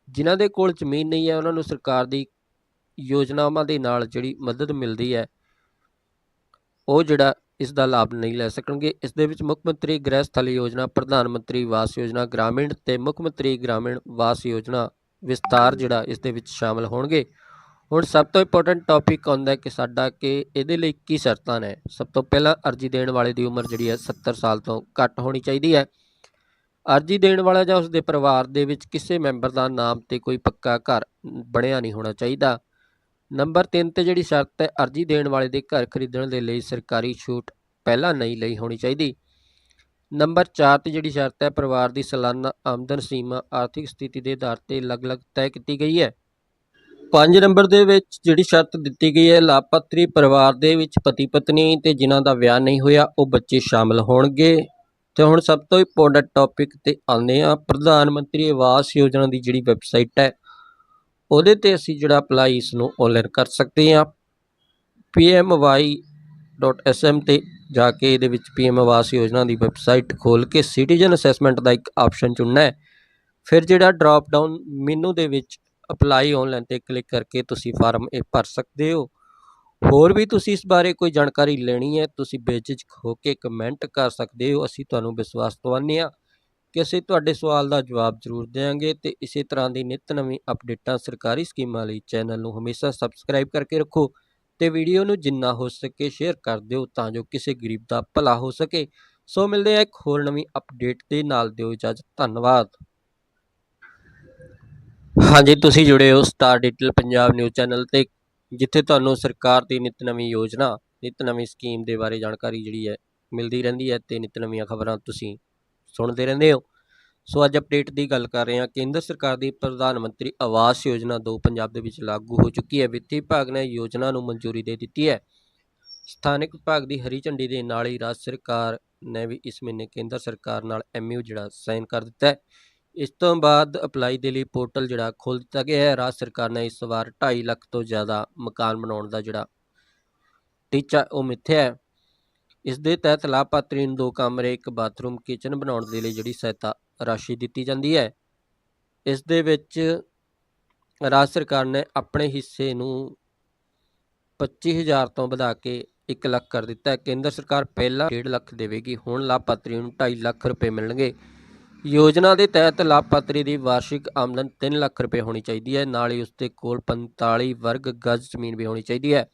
Speaker 1: ਜਿਨ੍ਹਾਂ ਦੇ ਕੋਲ ਜ਼ਮੀਨ ਨਹੀਂ ਹੈ, ਉਹਨਾਂ ਨੂੰ ਸਰਕਾਰ ਦੀ ਯੋਜਨਾਵਾਂ ਦੇ ਨਾਲ ਜਿਹੜੀ ਮਦਦ ਮਿਲਦੀ ਹੈ, ਉਹ ਜਿਹੜਾ ਇਸ ਦਾ ਲਾਭ ਨਹੀਂ ਲੈ ਸਕਣਗੇ। ਇਸ ਦੇ ਵਿੱਚ ਮੁੱਖ ਮੰਤਰੀ ਗ੍ਰਹਿ ਸਥਲੀ ਯੋਜਨਾ, ਪ੍ਰਧਾਨ ਮੰਤਰੀ ਵਾਸ ਯੋਜਨਾ, ਗ੍ਰਾਮੀਣ ਤੇ ਮੁੱਖ ਮੰਤਰੀ ਗ੍ਰਾਮੀਣ ਵਾਸ ਯੋਜਨਾ ਵਿਸਤਾਰ ਜਿਹੜਾ ਇਸ ਦੇ ਵਿੱਚ ਸ਼ਾਮਲ ਹੋਣਗੇ। ਹੁਣ ਸਭ ਤੋਂ ਇੰਪੋਰਟੈਂਟ ਟੌਪਿਕ ਆਉਂਦਾ ਕਿ ਸਾਡਾ ਕਿ ਇਹਦੇ ਲਈ ਕੀ ਸ਼ਰਤਾਂ ਨੇ। ਸਭ ਤੋਂ ਪਹਿਲਾਂ ਅਰਜ਼ੀ ਦੇਣ ਵਾਲੇ ਦੀ ਉਮਰ ਜਿਹੜੀ ਹੈ 70 ਸਾਲ ਤੋਂ ਘੱਟ ਹੋਣੀ ਚਾਹੀਦੀ ਹੈ। ਅਰਜ਼ੀ ਦੇਣ ਵਾਲਾ ਜਾਂ ਉਸਦੇ ਪਰਿਵਾਰ ਦੇ ਵਿੱਚ ਕਿਸੇ ਮੈਂਬਰ ਦਾ ਨਾਮ ਤੇ ਕੋਈ ਪੱਕਾ ਘਰ ਬਣਿਆ ਨਹੀਂ ਹੋਣਾ ਚਾਹੀਦਾ। ਨੰਬਰ 3 ਤੇ ਜਿਹੜੀ ਸ਼ਰਤ ਹੈ, ਅਰਜ਼ੀ ਦੇਣ ਵਾਲੇ ਦੇ ਘਰ ਖਰੀਦਣ ਦੇ ਲਈ ਸਰਕਾਰੀ ਛੂਟ ਪਹਿਲਾਂ ਨਹੀਂ ਲਈ ਹੋਣੀ ਚਾਹੀਦੀ। ਨੰਬਰ 4 ਤੇ ਜਿਹੜੀ ਸ਼ਰਤ ਹੈ, ਪਰਿਵਾਰ ਦੀ ਸਾਲਾਨਾ ਆਮਦਨ ਸੀਮਾ ਆਰਥਿਕ ਸਥਿਤੀ ਦੇ ਆਧਾਰ ਤੇ ਅਲੱਗ-ਅਲੱਗ ਤੈਅ ਕੀਤੀ ਗਈ ਹੈ। 5 ਨੰਬਰ ਦੇ ਵਿੱਚ ਜਿਹੜੀ ਸ਼ਰਤ ਦਿੱਤੀ ਗਈ ਹੈ, ਲਾਭਪਾਤਰੀ ਪਰਿਵਾਰ ਦੇ ਵਿੱਚ ਪਤੀ ਪਤਨੀ ਤੇ ਜਿਨ੍ਹਾਂ ਦਾ ਵਿਆਹ ਨਹੀਂ ਹੋਇਆ, ਉਹ ਬੱਚੇ ਸ਼ਾਮਲ ਹੋਣਗੇ। ਤੇ ਹੁਣ ਸਭ ਤੋਂ ਇੰਪੋਰਟੈਂਟ ਟੌਪਿਕ ਤੇ ਆਉਂਦੇ ਆ ਪ੍ਰਧਾਨ ਮੰਤਰੀ ਆਵਾਸ ਯੋਜਨਾ ਦੀ ਜਿਹੜੀ ਵੈਬਸਾਈਟ ਹੈ ਉਹਦੇ ਤੇ ਅਸੀਂ ਜਿਹੜਾ ਅਪਲਾਈ ਇਸ ਨੂੰ ਆਨਲਾਈਨ ਕਰ ਸਕਦੇ ਹਾਂ। Pmy.sm ਤੇ ਜਾ ਕੇ ਇਹਦੇ ਵਿੱਚ ਪੀਐਮ ਆਵਾਸ ਯੋਜਨਾ ਦੀ ਵੈਬਸਾਈਟ ਖੋਲ ਕੇ ਸਿਟੀਜ਼ਨ ਅਸੈਸਮੈਂਟ ਦਾ ਇੱਕ ਆਪਸ਼ਨ ਚੁਣਨਾ ਹੈ। ਫਿਰ ਜਿਹੜਾ ਡ੍ਰੌਪ ਡਾਊਨ ਮੈਨੂ ਦੇ ਵਿੱਚ ਅਪਲਾਈ ਆਨਲਾਈਨ ਤੇ ਕਲਿੱਕ ਕਰਕੇ ਤੁਸੀਂ ਫਾਰਮ ਇਹ ਭਰ ਸਕਦੇ ਹੋ। ਹੋਰ ਵੀ ਤੁਸੀਂ ਇਸ ਬਾਰੇ ਕੋਈ ਜਾਣਕਾਰੀ ਲੈਣੀ ਹੈ, ਤੁਸੀਂ ਬੇਝਿਜਕ ਹੋ ਕੇ ਕਮੈਂਟ ਕਰ ਸਕਦੇ ਹੋ। ਅਸੀਂ ਤੁਹਾਨੂੰ ਵਿਸ਼ਵਾਸ ਦਿਵਾਉਂਦੇ ਹਾਂ। ਕਿ ਅਸੀਂ ਤੁਹਾਡੇ ਸਵਾਲ ਦਾ ਜਵਾਬ ਜ਼ਰੂਰ ਦੇਵਾਂਗੇ ਤੇ ਇਸੇ ਤਰ੍ਹਾਂ ਦੀ ਨਿਤ ਨਵੀਂ ਅਪਡੇਟਾਂ ਸਰਕਾਰੀ ਸਕੀਮਾਂ ਲਈ ਚੈਨਲ ਨੂੰ ਹਮੇਸ਼ਾ ਸਬਸਕ੍ਰਾਈਬ ਕਰਕੇ ਰੱਖੋ ਤੇ ਵੀਡੀਓ ਨੂੰ ਜਿੰਨਾ ਹੋ ਸਕੇ ਸ਼ੇਅਰ ਕਰ ਦਿਓ ਤਾਂ ਜੋ ਕਿਸੇ ਗਰੀਬ ਦਾ ਭਲਾ ਹੋ ਸਕੇ। ਸੋ ਮਿਲਦੇ ਆ ਇੱਕ ਹੋਰ ਨਵੀਂ ਅਪਡੇਟ ਦੇ ਨਾਲ, ਦਿਓ ਇਜਾਜ਼ਤ, ਧੰਨਵਾਦ। ਹਾਂਜੀ, ਤੁਸੀਂ ਜੁੜੇ ਹੋ star detail Punjab news channel ਤੇ, ਜਿੱਥੇ ਤੁਹਾਨੂੰ ਸਰਕਾਰ ਦੀ ਨਿਤ ਨਵੀਂ ਯੋਜਨਾ, ਨਿਤ ਨਵੀਂ ਸਕੀਮ ਦੇ ਬਾਰੇ ਜਾਣਕਾਰੀ ਜਿਹੜੀ ਹੈ, ਮਿਲਦੀ ਰਹਿੰਦੀ ਹੈ ਤੇ ਨਿਤ ਨਵੀਆਂ ਖਬਰਾਂ ਤੁਸੀਂ ਸੁਣਦੇ ਰਹਿੰਦੇ ਹੋ। ਸੋ ਅੱਜ ਅਪਡੇਟ ਦੀ ਗੱਲ ਕਰ ਰਹੇ ਹਾਂ ਕੇਂਦਰ ਸਰਕਾਰ ਦੀ ਪ੍ਰਧਾਨ ਮੰਤਰੀ ਆਵਾਸ ਯੋਜਨਾ 2 ਪੰਜਾਬ ਦੇ ਵਿੱਚ ਲਾਗੂ ਹੋ ਚੁੱਕੀ ਹੈ। ਵਿੱਤੀ ਵਿਭਾਗ ਨੇ ਯੋਜਨਾ ਨੂੰ ਮਨਜ਼ੂਰੀ ਦੇ ਦਿੱਤੀ ਹੈ। ਸਥਾਨਕ ਵਿਭਾਗ ਦੀ ਹਰੀ ਝੰਡੀ ਦੇ ਨਾਲ ਹੀ ਰਾਜ ਸਰਕਾਰ ਨੇ ਵੀ ਇਸ ਮਹੀਨੇ ਕੇਂਦਰ ਸਰਕਾਰ ਨਾਲ ਐਮਯੂ ਜਿਹੜਾ ਸਾਈਨ ਕਰ ਦਿੱਤਾ ਹੈ। ਇਸ ਤੋਂ ਬਾਅਦ ਅਪਲਾਈ ਦੇ ਲਈ ਪੋਰਟਲ ਜਿਹੜਾ ਖੋਲ ਦਿੱਤਾ ਗਿਆ ਹੈ। ਰਾਜ ਸਰਕਾਰ ਨੇ ਇਸ ਵਾਰ 2.5 ਲੱਖ ਤੋਂ ਜ਼ਿਆਦਾ ਮਕਾਨ ਬਣਾਉਣ ਦਾ ਜਿਹੜਾ ਟੀਚਾ ਉਹ ਮਿੱਥਿਆ ਹੈ। ਇਸ ਦੇ ਤਹਿਤ ਲਾਭਪਾਤਰੀ ਨੂੰ ਦੋ ਕਮਰੇ, ਇੱਕ ਬਾਥਰੂਮ, ਕਿਚਨ ਬਣਾਉਣ ਦੇ ਲਈ ਜਿਹੜੀ ਸਹਾਇਤਾ ਰਾਸ਼ੀ ਦਿੱਤੀ ਜਾਂਦੀ ਹੈ। ਇਸ ਦੇ ਵਿੱਚ ਰਾਜ ਸਰਕਾਰ ਨੇ ਆਪਣੇ ਹਿੱਸੇ ਨੂੰ 25000 ਤੋਂ ਵਧਾ ਕੇ 1 ਲੱਖ ਕਰ ਦਿੱਤਾ ਹੈ। ਕੇਂਦਰ ਸਰਕਾਰ ਪਹਿਲਾਂ 1.5 ਲੱਖ ਦੇਵੇਗੀ, ਹੁਣ ਲਾਭਪਾਤਰੀ ਨੂੰ 2.5 ਲੱਖ ਰੁਪਏ ਮਿਲਣਗੇ। ਯੋਜਨਾ ਦੇ ਤਹਿਤ ਲਾਭਪਾਤਰੀ ਦੀ ਵਾਰਸ਼ਿਕ ਆਮਦਨ 3 ਲੱਖ ਰੁਪਏ ਹੋਣੀ ਚਾਹੀਦੀ ਹੈ। ਨਾਲ ਹੀ ਉਸ ਦੇ ਕੋਲ 45 ਵਰਗ ਗਜ਼ ਜ਼ਮੀਨ ਵੀ ਹੋਣੀ ਚਾਹੀਦੀ ਹੈ।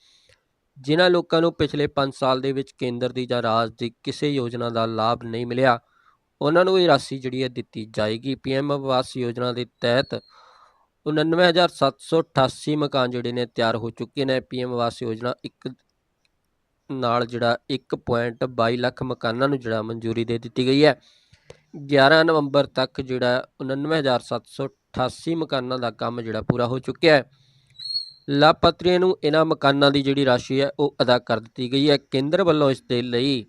Speaker 1: ਜਿਨ੍ਹਾਂ ਲੋਕਾਂ ਨੂੰ ਪਿਛਲੇ 5 ਸਾਲ ਦੇ ਵਿੱਚ ਕੇਂਦਰ ਦੀ ਜਾਂ ਰਾਜ ਦੀ ਕਿਸੇ ਯੋਜਨਾ ਦਾ ਲਾਭ ਨਹੀਂ ਮਿਲਿਆ, ਉਹਨਾਂ ਨੂੰ ਇਹ ਰਾਸ਼ੀ ਜਿਹੜੀ ਹੈ ਦਿੱਤੀ ਜਾਏਗੀ। ਪੀਐਮ ਆਵਾਸ ਯੋਜਨਾ ਦੇ ਤਹਿਤ 99788 ਮਕਾਨ ਜਿਹੜੇ ਨੇ ਤਿਆਰ ਹੋ ਚੁੱਕੇ ਨੇ। ਪੀਐਮ ਆਵਾਸ ਯੋਜਨਾ ਇੱਕ ਨਾਲ ਜਿਹੜਾ 1.22 ਲੱਖ ਮਕਾਨਾਂ ਨੂੰ ਜਿਹੜਾ ਮਨਜ਼ੂਰੀ ਦੇ ਦਿੱਤੀ ਗਈ ਹੈ। 11 ਨਵੰਬਰ ਤੱਕ ਜਿਹੜਾ 99788 ਮਕਾਨਾਂ ਦਾ ਕੰਮ ਜਿਹੜਾ ਪੂਰਾ ਹੋ ਚੁੱਕਿਆ ਹੈ। ਲਾਭਪਾਤਰੀਆਂ ਨੂੰ ਇਹਨਾਂ ਮਕਾਨਾਂ ਦੀ ਜਿਹੜੀ ਰਾਸ਼ੀ ਹੈ ਉਹ ਅਦਾ ਕਰ ਦਿੱਤੀ ਗਈ ਹੈ। ਕੇਂਦਰ ਵੱਲੋਂ ਇਸ ਦੇ ਲਈ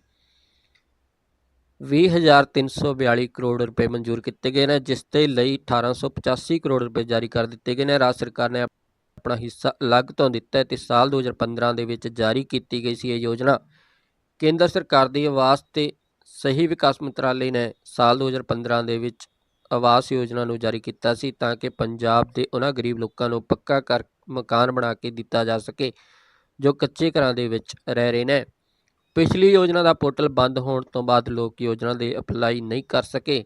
Speaker 1: 20342 ਕਰੋੜ ਰੁਪਏ ਮਨਜ਼ੂਰ ਕੀਤੇ ਗਏ ਨੇ, ਜਿਸ ਦੇ ਲਈ 1885 ਕਰੋੜ ਰੁਪਏ ਜਾਰੀ ਕਰ ਦਿੱਤੇ ਗਏ ਨੇ। ਰਾਜ ਸਰਕਾਰ ਨੇ ਆਪਣਾ ਹਿੱਸਾ ਅਲੱਗ ਤੋਂ ਦਿੱਤਾ ਹੈ ਤੇ ਸਾਲ 2015 ਦੇ ਵਿੱਚ ਜਾਰੀ ਕੀਤੀ ਗਈ ਸੀ ਇਹ ਯੋਜਨਾ। ਕੇਂਦਰ ਸਰਕਾਰ ਦੀ ਆਵਾਸ ਤੇ ਸਹੀ ਵਿਕਾਸ ਮੰਤਰਾਲੇ ਨੇ ਸਾਲ 2015 ਦੇ ਵਿੱਚ ਆਵਾਸ ਯੋਜਨਾ ਨੂੰ ਜਾਰੀ ਕੀਤਾ ਸੀ ਤਾਂ ਕਿ ਪੰਜਾਬ ਦੇ ਉਹਨਾਂ ਗਰੀਬ ਲੋਕਾਂ ਨੂੰ ਪੱਕਾ ਕਰ ਮਕਾਨ ਬਣਾ ਕੇ ਦਿੱਤਾ ਜਾ ਸਕੇ, ਜੋ ਕੱਚੇ ਘਰਾਂ ਦੇ ਵਿੱਚ ਰਹਿ ਰਹੇ ਨੇ। ਪਿਛਲੀ ਯੋਜਨਾ ਦਾ ਪੋਰਟਲ ਬੰਦ ਹੋਣ ਤੋਂ ਬਾਅਦ ਲੋਕ ਯੋਜਨਾ ਦੇ ਅਪਲਾਈ ਨਹੀਂ ਕਰ ਸਕੇ।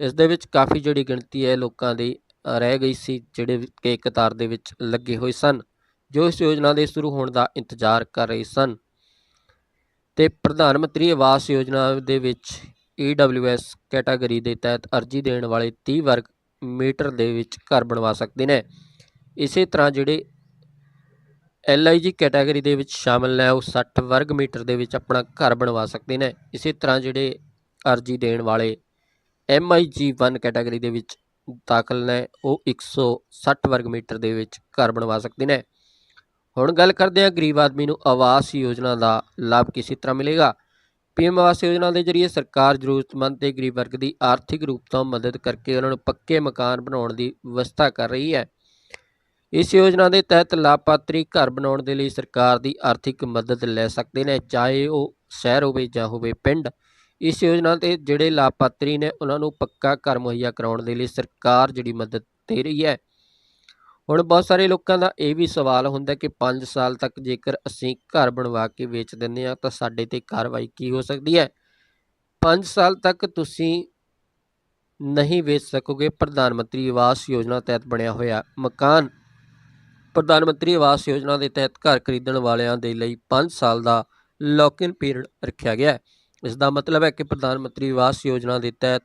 Speaker 1: ਇਸ ਦੇ ਵਿੱਚ ਕਾਫੀ ਜਿਹੜੀ ਗਿਣਤੀ ਹੈ ਲੋਕਾਂ ਦੀ ਰਹਿ ਗਈ ਸੀ, ਜਿਹੜੇ ਕਿ ਕਤਾਰ ਦੇ ਵਿੱਚ ਲੱਗੇ ਹੋਏ ਸਨ, ਜੋ ਇਸ ਯੋਜਨਾ ਦੇ ਸ਼ੁਰੂ ਹੋਣ ਦਾ ਇੰਤਜ਼ਾਰ ਕਰ ਰਹੇ ਸਨ। ਤੇ ਪ੍ਰਧਾਨ ਮੰਤਰੀ ਆਵਾਸ ਯੋਜਨਾ ਦੇ ਵਿੱਚ EWS ਕੈਟਾਗਰੀ ਦੇ ਤਹਿਤ ਅਰਜ਼ੀ ਦੇਣ ਵਾਲੇ 30 ਵਰਗ ਮੀਟਰ ਦੇ ਵਿੱਚ ਘਰ ਬਣਵਾ ਸਕਦੇ ਨੇ। ਇਸੇ ਤਰ੍ਹਾਂ ਜਿਹੜੇ LIG ਕੈਟਾਗਰੀ ਦੇ ਵਿੱਚ ਸ਼ਾਮਲ ਨੇ, ਉਹ 60 ਵਰਗ ਮੀਟਰ ਦੇ ਵਿੱਚ ਆਪਣਾ ਘਰ ਬਣਵਾ ਸਕਦੇ ਨੇ। ਇਸੇ ਤਰ੍ਹਾਂ ਜਿਹੜੇ ਅਰਜ਼ੀ ਦੇਣ ਵਾਲੇ MIG1 ਕੈਟਾਗਰੀ ਦੇ ਵਿੱਚ ਦਾਖਲ ਨੇ, ਉਹ 160 ਵਰਗ ਮੀਟਰ ਦੇ ਵਿੱਚ ਘਰ ਬਣਵਾ ਸਕਦੇ ਨੇ। ਹੁਣ ਗੱਲ ਕਰਦੇ ਹਾਂ ਗਰੀਬ ਆਦਮੀ ਨੂੰ ਆਵਾਸ ਯੋਜਨਾ ਦਾ ਲਾਭ ਕਿਸੇ ਤਰ੍ਹਾਂ ਮਿਲੇਗਾ? ਪੀਐਮ ਆਵਾਸ ਯੋਜਨਾ ਦੇ ਜ਼ਰੀਏ ਸਰਕਾਰ ਜ਼ਰੂਰਤਮੰਦ ਤੇ ਗਰੀਬ ਵਰਗ ਦੀ ਆਰਥਿਕ ਰੂਪ ਤੋਂ ਮਦਦ ਕਰਕੇ ਉਹਨਾਂ ਨੂੰ ਪੱਕੇ ਮਕਾਨ ਬਣਾਉਣ ਦੀ ਵਿਵਸਥਾ ਕਰ ਰਹੀ ਹੈ। ਇਸ ਯੋਜਨਾ ਦੇ ਤਹਿਤ ਲਾਭਪਾਤਰੀ ਘਰ ਬਣਾਉਣ ਦੇ ਲਈ ਸਰਕਾਰ ਦੀ ਆਰਥਿਕ ਮਦਦ ਲੈ ਸਕਦੇ ਨੇ, ਚਾਹੇ ਉਹ ਸ਼ਹਿਰ ਹੋਵੇ ਜਾਂ ਹੋਵੇ ਪਿੰਡ। ਇਸ ਯੋਜਨਾ ਤੇ ਜਿਹੜੇ ਲਾਭਪਾਤਰੀ ਨੇ, ਉਹਨਾਂ ਨੂੰ ਪੱਕਾ ਘਰ ਮੁਹੱਈਆ ਕਰਾਉਣ ਦੇ ਲਈ ਸਰਕਾਰ ਜਿਹੜੀ ਮਦਦ ਦੇ ਰਹੀ ਹੈ। ਹੁਣ ਬਹੁਤ ਸਾਰੇ ਲੋਕਾਂ ਦਾ ਇਹ ਵੀ ਸਵਾਲ ਹੁੰਦਾ ਕਿ 5 ਸਾਲ ਤੱਕ ਜੇਕਰ ਅਸੀਂ ਘਰ ਬਣਵਾ ਕੇ ਵੇਚ ਦਿੰਦੇ ਹਾਂ, ਤਾਂ ਸਾਡੇ ਤੇ ਕਾਰਵਾਈ ਕੀ ਹੋ ਸਕਦੀ ਹੈ? 5 ਸਾਲ ਤੱਕ ਤੁਸੀਂ ਨਹੀਂ ਵੇਚ ਸਕੋਗੇ, ਪ੍ਰਧਾਨ ਮੰਤਰੀ ਆਵਾਸ ਯੋਜਨਾ ਤਹਿਤ ਬਣਿਆ ਹੋਇਆ ਮਕਾਨ। ਪ੍ਰਧਾਨ ਮੰਤਰੀ ਆਵਾਸ ਯੋਜਨਾ ਦੇ ਤਹਿਤ ਘਰ ਖਰੀਦਣ ਵਾਲਿਆਂ ਦੇ ਲਈ 5 ਸਾਲ ਦਾ ਲੌਕ-ਇਨ ਪੀਰੀਅਡ ਰੱਖਿਆ ਗਿਆ ਹੈ। ਇਸ ਦਾ ਮਤਲਬ ਹੈ ਕਿ ਪ੍ਰਧਾਨ ਮੰਤਰੀ ਆਵਾਸ ਯੋਜਨਾ ਦੇ ਤਹਿਤ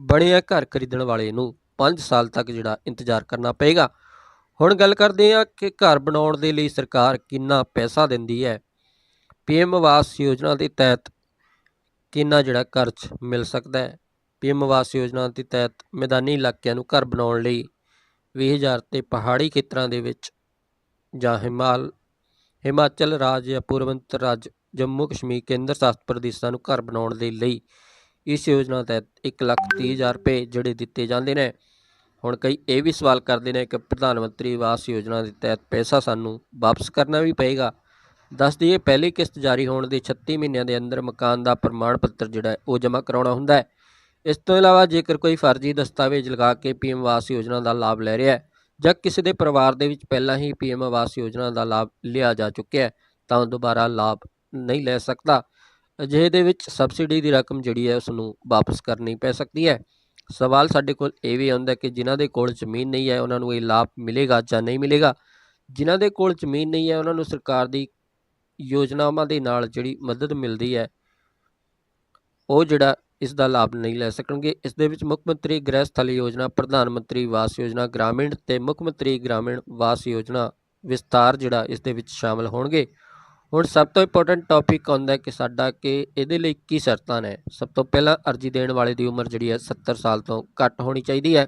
Speaker 1: ਬਣਿਆ ਘਰ ਖਰੀਦਣ ਵਾਲੇ ਨੂੰ 5 ਸਾਲ ਤੱਕ ਜਿਹੜਾ ਇੰਤਜ਼ਾਰ ਕਰਨਾ ਪਏਗਾ। ਹੁਣ ਗੱਲ ਕਰਦੇ ਹਾਂ ਕਿ ਘਰ ਬਣਾਉਣ ਦੇ ਲਈ ਸਰਕਾਰ ਕਿੰਨਾ ਪੈਸਾ ਦਿੰਦੀ ਹੈ। ਪੀਐਮ ਆਵਾਸ ਯੋਜਨਾ ਦੇ ਤਹਿਤ ਕਿੰਨਾ ਜਿਹੜਾ ਕਰਜ਼ ਮਿਲ ਸਕਦਾ ਹੈ? ਪੀਐਮ ਆਵਾਸ ਯੋਜਨਾ ਦੇ ਤਹਿਤ ਮੈਦਾਨੀ ਇਲਾਕਿਆਂ ਨੂੰ ਘਰ ਬਣਾਉਣ ਲਈ 20000 ਤੇ ਪਹਾੜੀ ਖੇਤਰਾਂ ਦੇ ਵਿੱਚ ਜਾਂ ਹਿਮਾਲ, ਹਿਮਾਚਲ ਰਾਜ ਜਾਂ ਪੂਰਬੰਤਰ ਰਾਜ, ਜੰਮੂ ਕਸ਼ਮੀਰ ਕੇਂਦਰ ਸ਼ਾਸਤ ਪ੍ਰਦੇਸ਼ਾਂ ਨੂੰ ਘਰ ਬਣਾਉਣ ਦੇ ਲਈ ਇਸ ਯੋਜਨਾ ਤਹਿਤ ਇੱਕ ਲੱਖ ਤੀਹ ਹਜ਼ਾਰ ਰੁਪਏ ਜਿਹੜੇ ਦਿੱਤੇ ਜਾਂਦੇ ਨੇ। ਹੁਣ ਕਈ ਇਹ ਵੀ ਸਵਾਲ ਕਰਦੇ ਨੇ ਕਿ ਪ੍ਰਧਾਨ ਮੰਤਰੀ ਆਵਾਸ ਯੋਜਨਾ ਦੇ ਤਹਿਤ ਪੈਸਾ ਸਾਨੂੰ ਵਾਪਸ ਕਰਨਾ ਵੀ ਪਏਗਾ। ਦੱਸ ਦਈਏ ਪਹਿਲੀ ਕਿਸ਼ਤ ਜਾਰੀ ਹੋਣ ਦੇ 36 ਮਹੀਨਿਆਂ ਦੇ ਅੰਦਰ ਮਕਾਨ ਦਾ ਪ੍ਰਮਾਣ ਪੱਤਰ ਜਿਹੜਾ ਉਹ ਜਮ੍ਹਾਂ ਕਰਾਉਣਾ ਹੁੰਦਾ ਹੈ। ਇਸ ਤੋਂ ਇਲਾਵਾ ਜੇਕਰ ਕੋਈ ਫਰਜ਼ੀ ਦਸਤਾਵੇਜ਼ ਲਗਾ ਕੇ ਪੀਐਮ ਆਵਾਸ ਯੋਜਨਾ ਦਾ ਲਾਭ ਲੈ ਰਿਹਾ ਹੈ ਜਾਂ ਕਿਸੇ ਦੇ ਪਰਿਵਾਰ ਦੇ ਵਿੱਚ ਪਹਿਲਾਂ ਹੀ ਪੀਐਮ ਆਵਾਸ ਯੋਜਨਾ ਦਾ ਲਾਭ ਲਿਆ ਜਾ ਚੁੱਕਿਆ ਹੈ, ਤਾਂ ਉਹ ਦੁਬਾਰਾ ਲਾਭ ਨਹੀਂ ਲੈ ਸਕਦਾ। ਅਜਿਹੇ ਦੇ ਵਿੱਚ ਸਬਸਿਡੀ ਦੀ ਰਕਮ ਜਿਹੜੀ ਹੈ ਉਸ ਨੂੰ ਵਾਪਸ ਕਰਨੀ ਪੈ ਸਕਦੀ ਹੈ। ਸਵਾਲ ਸਾਡੇ ਕੋਲ ਇਹ ਵੀ ਆਉਂਦਾ ਕਿ ਜਿਨ੍ਹਾਂ ਦੇ ਕੋਲ ਜ਼ਮੀਨ ਨਹੀਂ ਹੈ, ਉਹਨਾਂ ਨੂੰ ਇਹ ਲਾਭ ਮਿਲੇਗਾ ਜਾਂ ਨਹੀਂ ਮਿਲੇਗਾ? ਜਿਨ੍ਹਾਂ ਦੇ ਕੋਲ ਜ਼ਮੀਨ ਨਹੀਂ ਹੈ, ਉਹਨਾਂ ਨੂੰ ਸਰਕਾਰ ਦੀ ਯੋਜਨਾਵਾਂ ਦੇ ਨਾਲ ਜਿਹੜੀ ਮਦਦ ਮਿਲਦੀ ਹੈ, ਉਹ ਜਿਹੜਾ ਇਸ ਦਾ ਲਾਭ ਨਹੀਂ ਲੈ ਸਕਣਗੇ। ਇਸ ਦੇ ਵਿੱਚ ਮੁੱਖ ਮੰਤਰੀ ਗ੍ਰਹਿ ਸਥਲੀ ਯੋਜਨਾ, ਪ੍ਰਧਾਨ ਮੰਤਰੀ ਵਾਸ ਯੋਜਨਾ, ਗ੍ਰਾਮੀਣ ਤੇ ਮੁੱਖ ਮੰਤਰੀ ਗ੍ਰਾਮੀਣ ਵਾਸ ਯੋਜਨਾ ਵਿਸਤਾਰ ਜਿਹੜਾ ਇਸ ਦੇ ਵਿੱਚ ਸ਼ਾਮਲ ਹੋਣਗੇ। ਹੁਣ ਸਭ ਤੋਂ ਇੰਪੋਰਟੈਂਟ ਟੌਪਿਕ ਆਉਂਦਾ ਕਿ ਸਾਡਾ ਕਿ ਇਹਦੇ ਲਈ ਕੀ ਸ਼ਰਤਾਂ ਨੇ। ਸਭ ਤੋਂ ਪਹਿਲਾਂ ਅਰਜ਼ੀ ਦੇਣ ਵਾਲੇ ਦੀ ਉਮਰ ਜਿਹੜੀ ਹੈ 70 ਸਾਲ ਤੋਂ ਘੱਟ ਹੋਣੀ ਚਾਹੀਦੀ ਹੈ।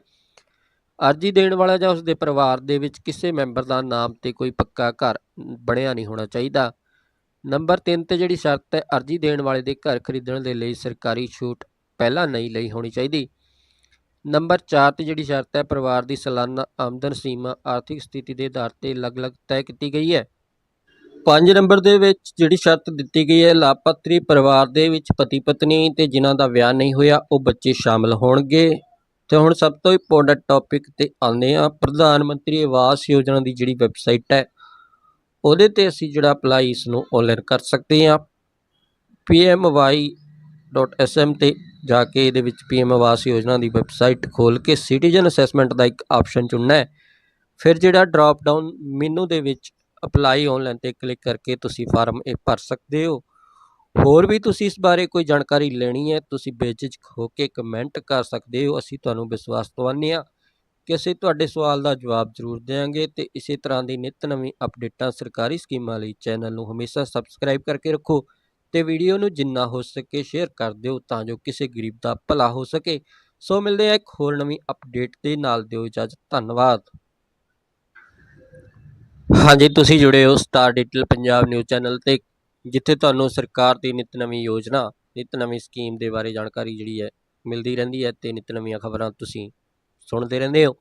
Speaker 1: ਅਰਜ਼ੀ ਦੇਣ ਵਾਲਾ ਜਾਂ ਉਸਦੇ ਪਰਿਵਾਰ ਦੇ ਵਿੱਚ ਕਿਸੇ ਮੈਂਬਰ ਦਾ ਨਾਮ ਤੇ ਕੋਈ ਪੱਕਾ ਘਰ ਬਣਿਆ ਨਹੀਂ ਹੋਣਾ ਚਾਹੀਦਾ। ਨੰਬਰ 3 ਤੇ ਜਿਹੜੀ ਸ਼ਰਤ ਹੈ, ਅਰਜ਼ੀ ਦੇਣ ਵਾਲੇ ਦੇ ਘਰ ਖਰੀਦਣ ਦੇ ਲਈ ਸਰਕਾਰੀ ਛੂਟ ਪਹਿਲਾਂ ਨਹੀਂ ਲਈ ਹੋਣੀ ਚਾਹੀਦੀ। ਨੰਬਰ 4 ਤੇ ਜਿਹੜੀ ਸ਼ਰਤ ਹੈ, ਪਰਿਵਾਰ ਦੀ ਸਾਲਾਨਾ ਆਮਦਨ ਸੀਮਾ ਆਰਥਿਕ ਸਥਿਤੀ ਦੇ ਆਧਾਰ ਤੇ ਅਲੱਗ-ਅਲੱਗ ਤੈਅ ਕੀਤੀ ਗਈ ਹੈ। 5 ਨੰਬਰ ਦੇ ਵਿੱਚ ਜਿਹੜੀ ਸ਼ਰਤ ਦਿੱਤੀ ਗਈ ਹੈ, ਲਾਭਪਾਤਰੀ ਪਰਿਵਾਰ ਦੇ ਵਿੱਚ ਪਤੀ ਪਤਨੀ ਤੇ ਜਿਨ੍ਹਾਂ ਦਾ ਵਿਆਹ ਨਹੀਂ ਹੋਇਆ, ਉਹ ਬੱਚੇ ਸ਼ਾਮਲ ਹੋਣਗੇ। ਤੇ ਹੁਣ ਸਭ ਤੋਂ ਇੰਪੋਰਟੈਂਟ ਟੌਪਿਕ ਤੇ ਆਉਂਦੇ ਆ ਪ੍ਰਧਾਨ ਮੰਤਰੀ ਆਵਾਸ ਯੋਜਨਾ ਦੀ ਜਿਹੜੀ ਵੈਬਸਾਈਟ ਹੈ ਉਹਦੇ ਤੇ ਅਸੀਂ ਜਿਹੜਾ ਅਪਲਾਈ ਇਸ ਨੂੰ ਆਨਲਾਈਨ ਕਰ ਸਕਦੇ ਹਾਂ। Pmy.sm ਤੇ ਜਾ ਕੇ ਇਹਦੇ ਵਿੱਚ ਪੀਐਮ ਆਵਾਸ ਯੋਜਨਾ ਦੀ ਵੈਬਸਾਈਟ ਖੋਲ ਕੇ ਸਿਟੀਜ਼ਨ ਅਸੈਸਮੈਂਟ ਦਾ ਇੱਕ ਆਪਸ਼ਨ ਚੁਣਨਾ ਹੈ। ਫਿਰ ਜਿਹੜਾ ਡਰਾਪ ਡਾਊਨ ਮੈਨੂ ਦੇ ਵਿੱਚ ਅਪਲਾਈ ਆਨਲਾਈਨ ਤੇ ਕਲਿੱਕ ਕਰਕੇ ਤੁਸੀਂ ਫਾਰਮ ਇਹ ਭਰ ਸਕਦੇ ਹੋ। ਹੋਰ ਵੀ ਤੁਸੀਂ ਇਸ ਬਾਰੇ ਕੋਈ ਜਾਣਕਾਰੀ ਲੈਣੀ ਹੈ, ਤੁਸੀਂ ਬੇਝਿਜਕ ਹੋ ਕੇ ਕਮੈਂਟ ਕਰ ਸਕਦੇ ਹੋ। ਅਸੀਂ ਤੁਹਾਨੂੰ ਵਿਸ਼ਵਾਸ ਦਿਵਾਉਂਦੇ ਹਾਂ। ਕਿ ਅਸੀਂ ਤੁਹਾਡੇ ਸਵਾਲ ਦਾ ਜਵਾਬ ਜ਼ਰੂਰ ਦੇਵਾਂਗੇ ਤੇ ਇਸੇ ਤਰ੍ਹਾਂ ਦੀ ਨਿਤ ਨਵੀਂ ਅਪਡੇਟਾਂ ਸਰਕਾਰੀ ਸਕੀਮਾਂ ਲਈ ਚੈਨਲ ਨੂੰ ਹਮੇਸ਼ਾ ਸਬਸਕ੍ਰਾਈਬ ਕਰਕੇ ਰੱਖੋ ਤੇ ਵੀਡੀਓ ਨੂੰ ਜਿੰਨਾ ਹੋ ਸਕੇ ਸ਼ੇਅਰ ਕਰ ਦਿਓ ਤਾਂ ਜੋ ਕਿਸੇ ਗਰੀਬ ਦਾ ਭਲਾ ਹੋ ਸਕੇ। ਸੋ ਮਿਲਦੇ ਆ ਇੱਕ ਹੋਰ ਨਵੀਂ ਅਪਡੇਟ ਦੇ ਨਾਲ ਦਿਓ ਇਜਾਜ਼ਤ। ਧੰਨਵਾਦ। ਹਾਂਜੀ, ਤੁਸੀਂ ਜੁੜੇ ਹੋ star digital Punjab news channel ਤੇ, ਜਿੱਥੇ ਤੁਹਾਨੂੰ ਸਰਕਾਰ ਦੀ ਨਿਤ ਨਵੀਂ ਯੋਜਨਾ, ਨਿਤ ਨਵੀਂ ਸਕੀਮ ਦੇ ਬਾਰੇ ਜਾਣਕਾਰੀ ਜਿਹੜੀ ਹੈ, ਮਿਲਦੀ ਰਹਿੰਦੀ ਹੈ ਤੇ ਨਿਤ ਨਵੀਆਂ ਖਬਰਾਂ ਤੁਸੀਂ ਸੁਣਦੇ ਰਹਿੰਦੇ ਹੋ।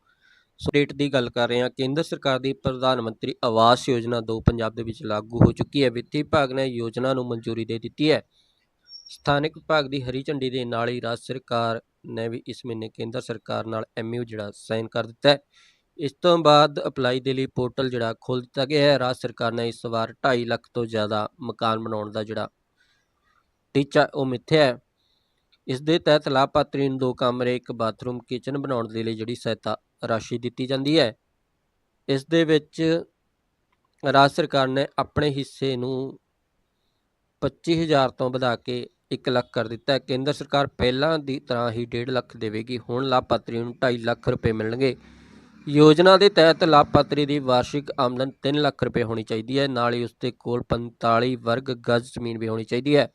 Speaker 1: ਸੋ ਡੇਟ ਦੀ ਗੱਲ ਕਰ ਰਹੇ ਹਾਂ, ਕੇਂਦਰ ਸਰਕਾਰ ਦੀ ਪ੍ਰਧਾਨ ਮੰਤਰੀ ਆਵਾਸ ਯੋਜਨਾ 2 ਪੰਜਾਬ ਦੇ ਵਿੱਚ ਲਾਗੂ ਹੋ ਚੁੱਕੀ ਹੈ। ਵਿੱਤੀ ਵਿਭਾਗ ਨੇ ਯੋਜਨਾ ਨੂੰ ਮਨਜ਼ੂਰੀ ਦੇ ਦਿੱਤੀ ਹੈ। ਸਥਾਨਕ ਵਿਭਾਗ ਦੀ ਹਰੀ ਝੰਡੀ ਦੇ ਨਾਲ ਹੀ ਰਾਜ ਸਰਕਾਰ ਨੇ ਵੀ ਇਸ ਮਹੀਨੇ ਕੇਂਦਰ ਸਰਕਾਰ ਨਾਲ ਐਮਯੂ ਜਿਹੜਾ ਸਾਈਨ ਕਰ ਦਿੱਤਾ ਹੈ। ਇਸ ਤੋਂ ਬਾਅਦ ਅਪਲਾਈ ਦੇ ਲਈ ਪੋਰਟਲ ਜਿਹੜਾ ਖੋਲ੍ਹ ਦਿੱਤਾ ਗਿਆ ਹੈ। ਰਾਜ ਸਰਕਾਰ ਨੇ ਇਸ ਵਾਰ 2.5 ਲੱਖ ਤੋਂ ਜ਼ਿਆਦਾ ਮਕਾਨ ਬਣਾਉਣ ਦਾ ਜਿਹੜਾ ਟੀਚਾ ਉਹ ਮਿੱਥਿਆ ਹੈ। ਇਸ ਦੇ ਤਹਿਤ ਲਾਭਪਾਤਰੀ ਨੂੰ ਦੋ ਕਮਰੇ, ਇੱਕ ਬਾਥਰੂਮ, ਕਿਚਨ ਬਣਾਉਣ ਦੇ ਲਈ ਜਿਹੜੀ ਸਹਾਇਤਾ ਰਾਸ਼ੀ ਦਿੱਤੀ ਜਾਂਦੀ ਹੈ। ਇਸ ਦੇ ਵਿੱਚ ਰਾਜ ਸਰਕਾਰ ਨੇ ਆਪਣੇ ਹਿੱਸੇ ਨੂੰ 25000 ਤੋਂ ਵਧਾ ਕੇ 1 ਲੱਖ ਕਰ ਦਿੱਤਾ ਹੈ। ਕੇਂਦਰ ਸਰਕਾਰ ਪਹਿਲਾਂ ਦੀ ਤਰ੍ਹਾਂ ਹੀ 1.5 ਲੱਖ ਦੇਵੇਗੀ, ਹੁਣ ਲਾਭਪਾਤਰੀ ਨੂੰ 2.5 ਲੱਖ ਰੁਪਏ ਮਿਲਣਗੇ। ਯੋਜਨਾ ਦੇ ਤਹਿਤ ਲਾਭਪਾਤਰੀ ਦੀ ਵਾਰਸ਼ਿਕ ਆਮਦਨ 3 ਲੱਖ ਰੁਪਏ ਹੋਣੀ ਚਾਹੀਦੀ ਹੈ। ਨਾਲ ਹੀ ਉਸ ਦੇ ਕੋਲ 45 ਵਰਗ ਗਜ਼ ਜ਼ਮੀਨ ਵੀ ਹੋਣੀ ਚਾਹੀਦੀ ਹੈ।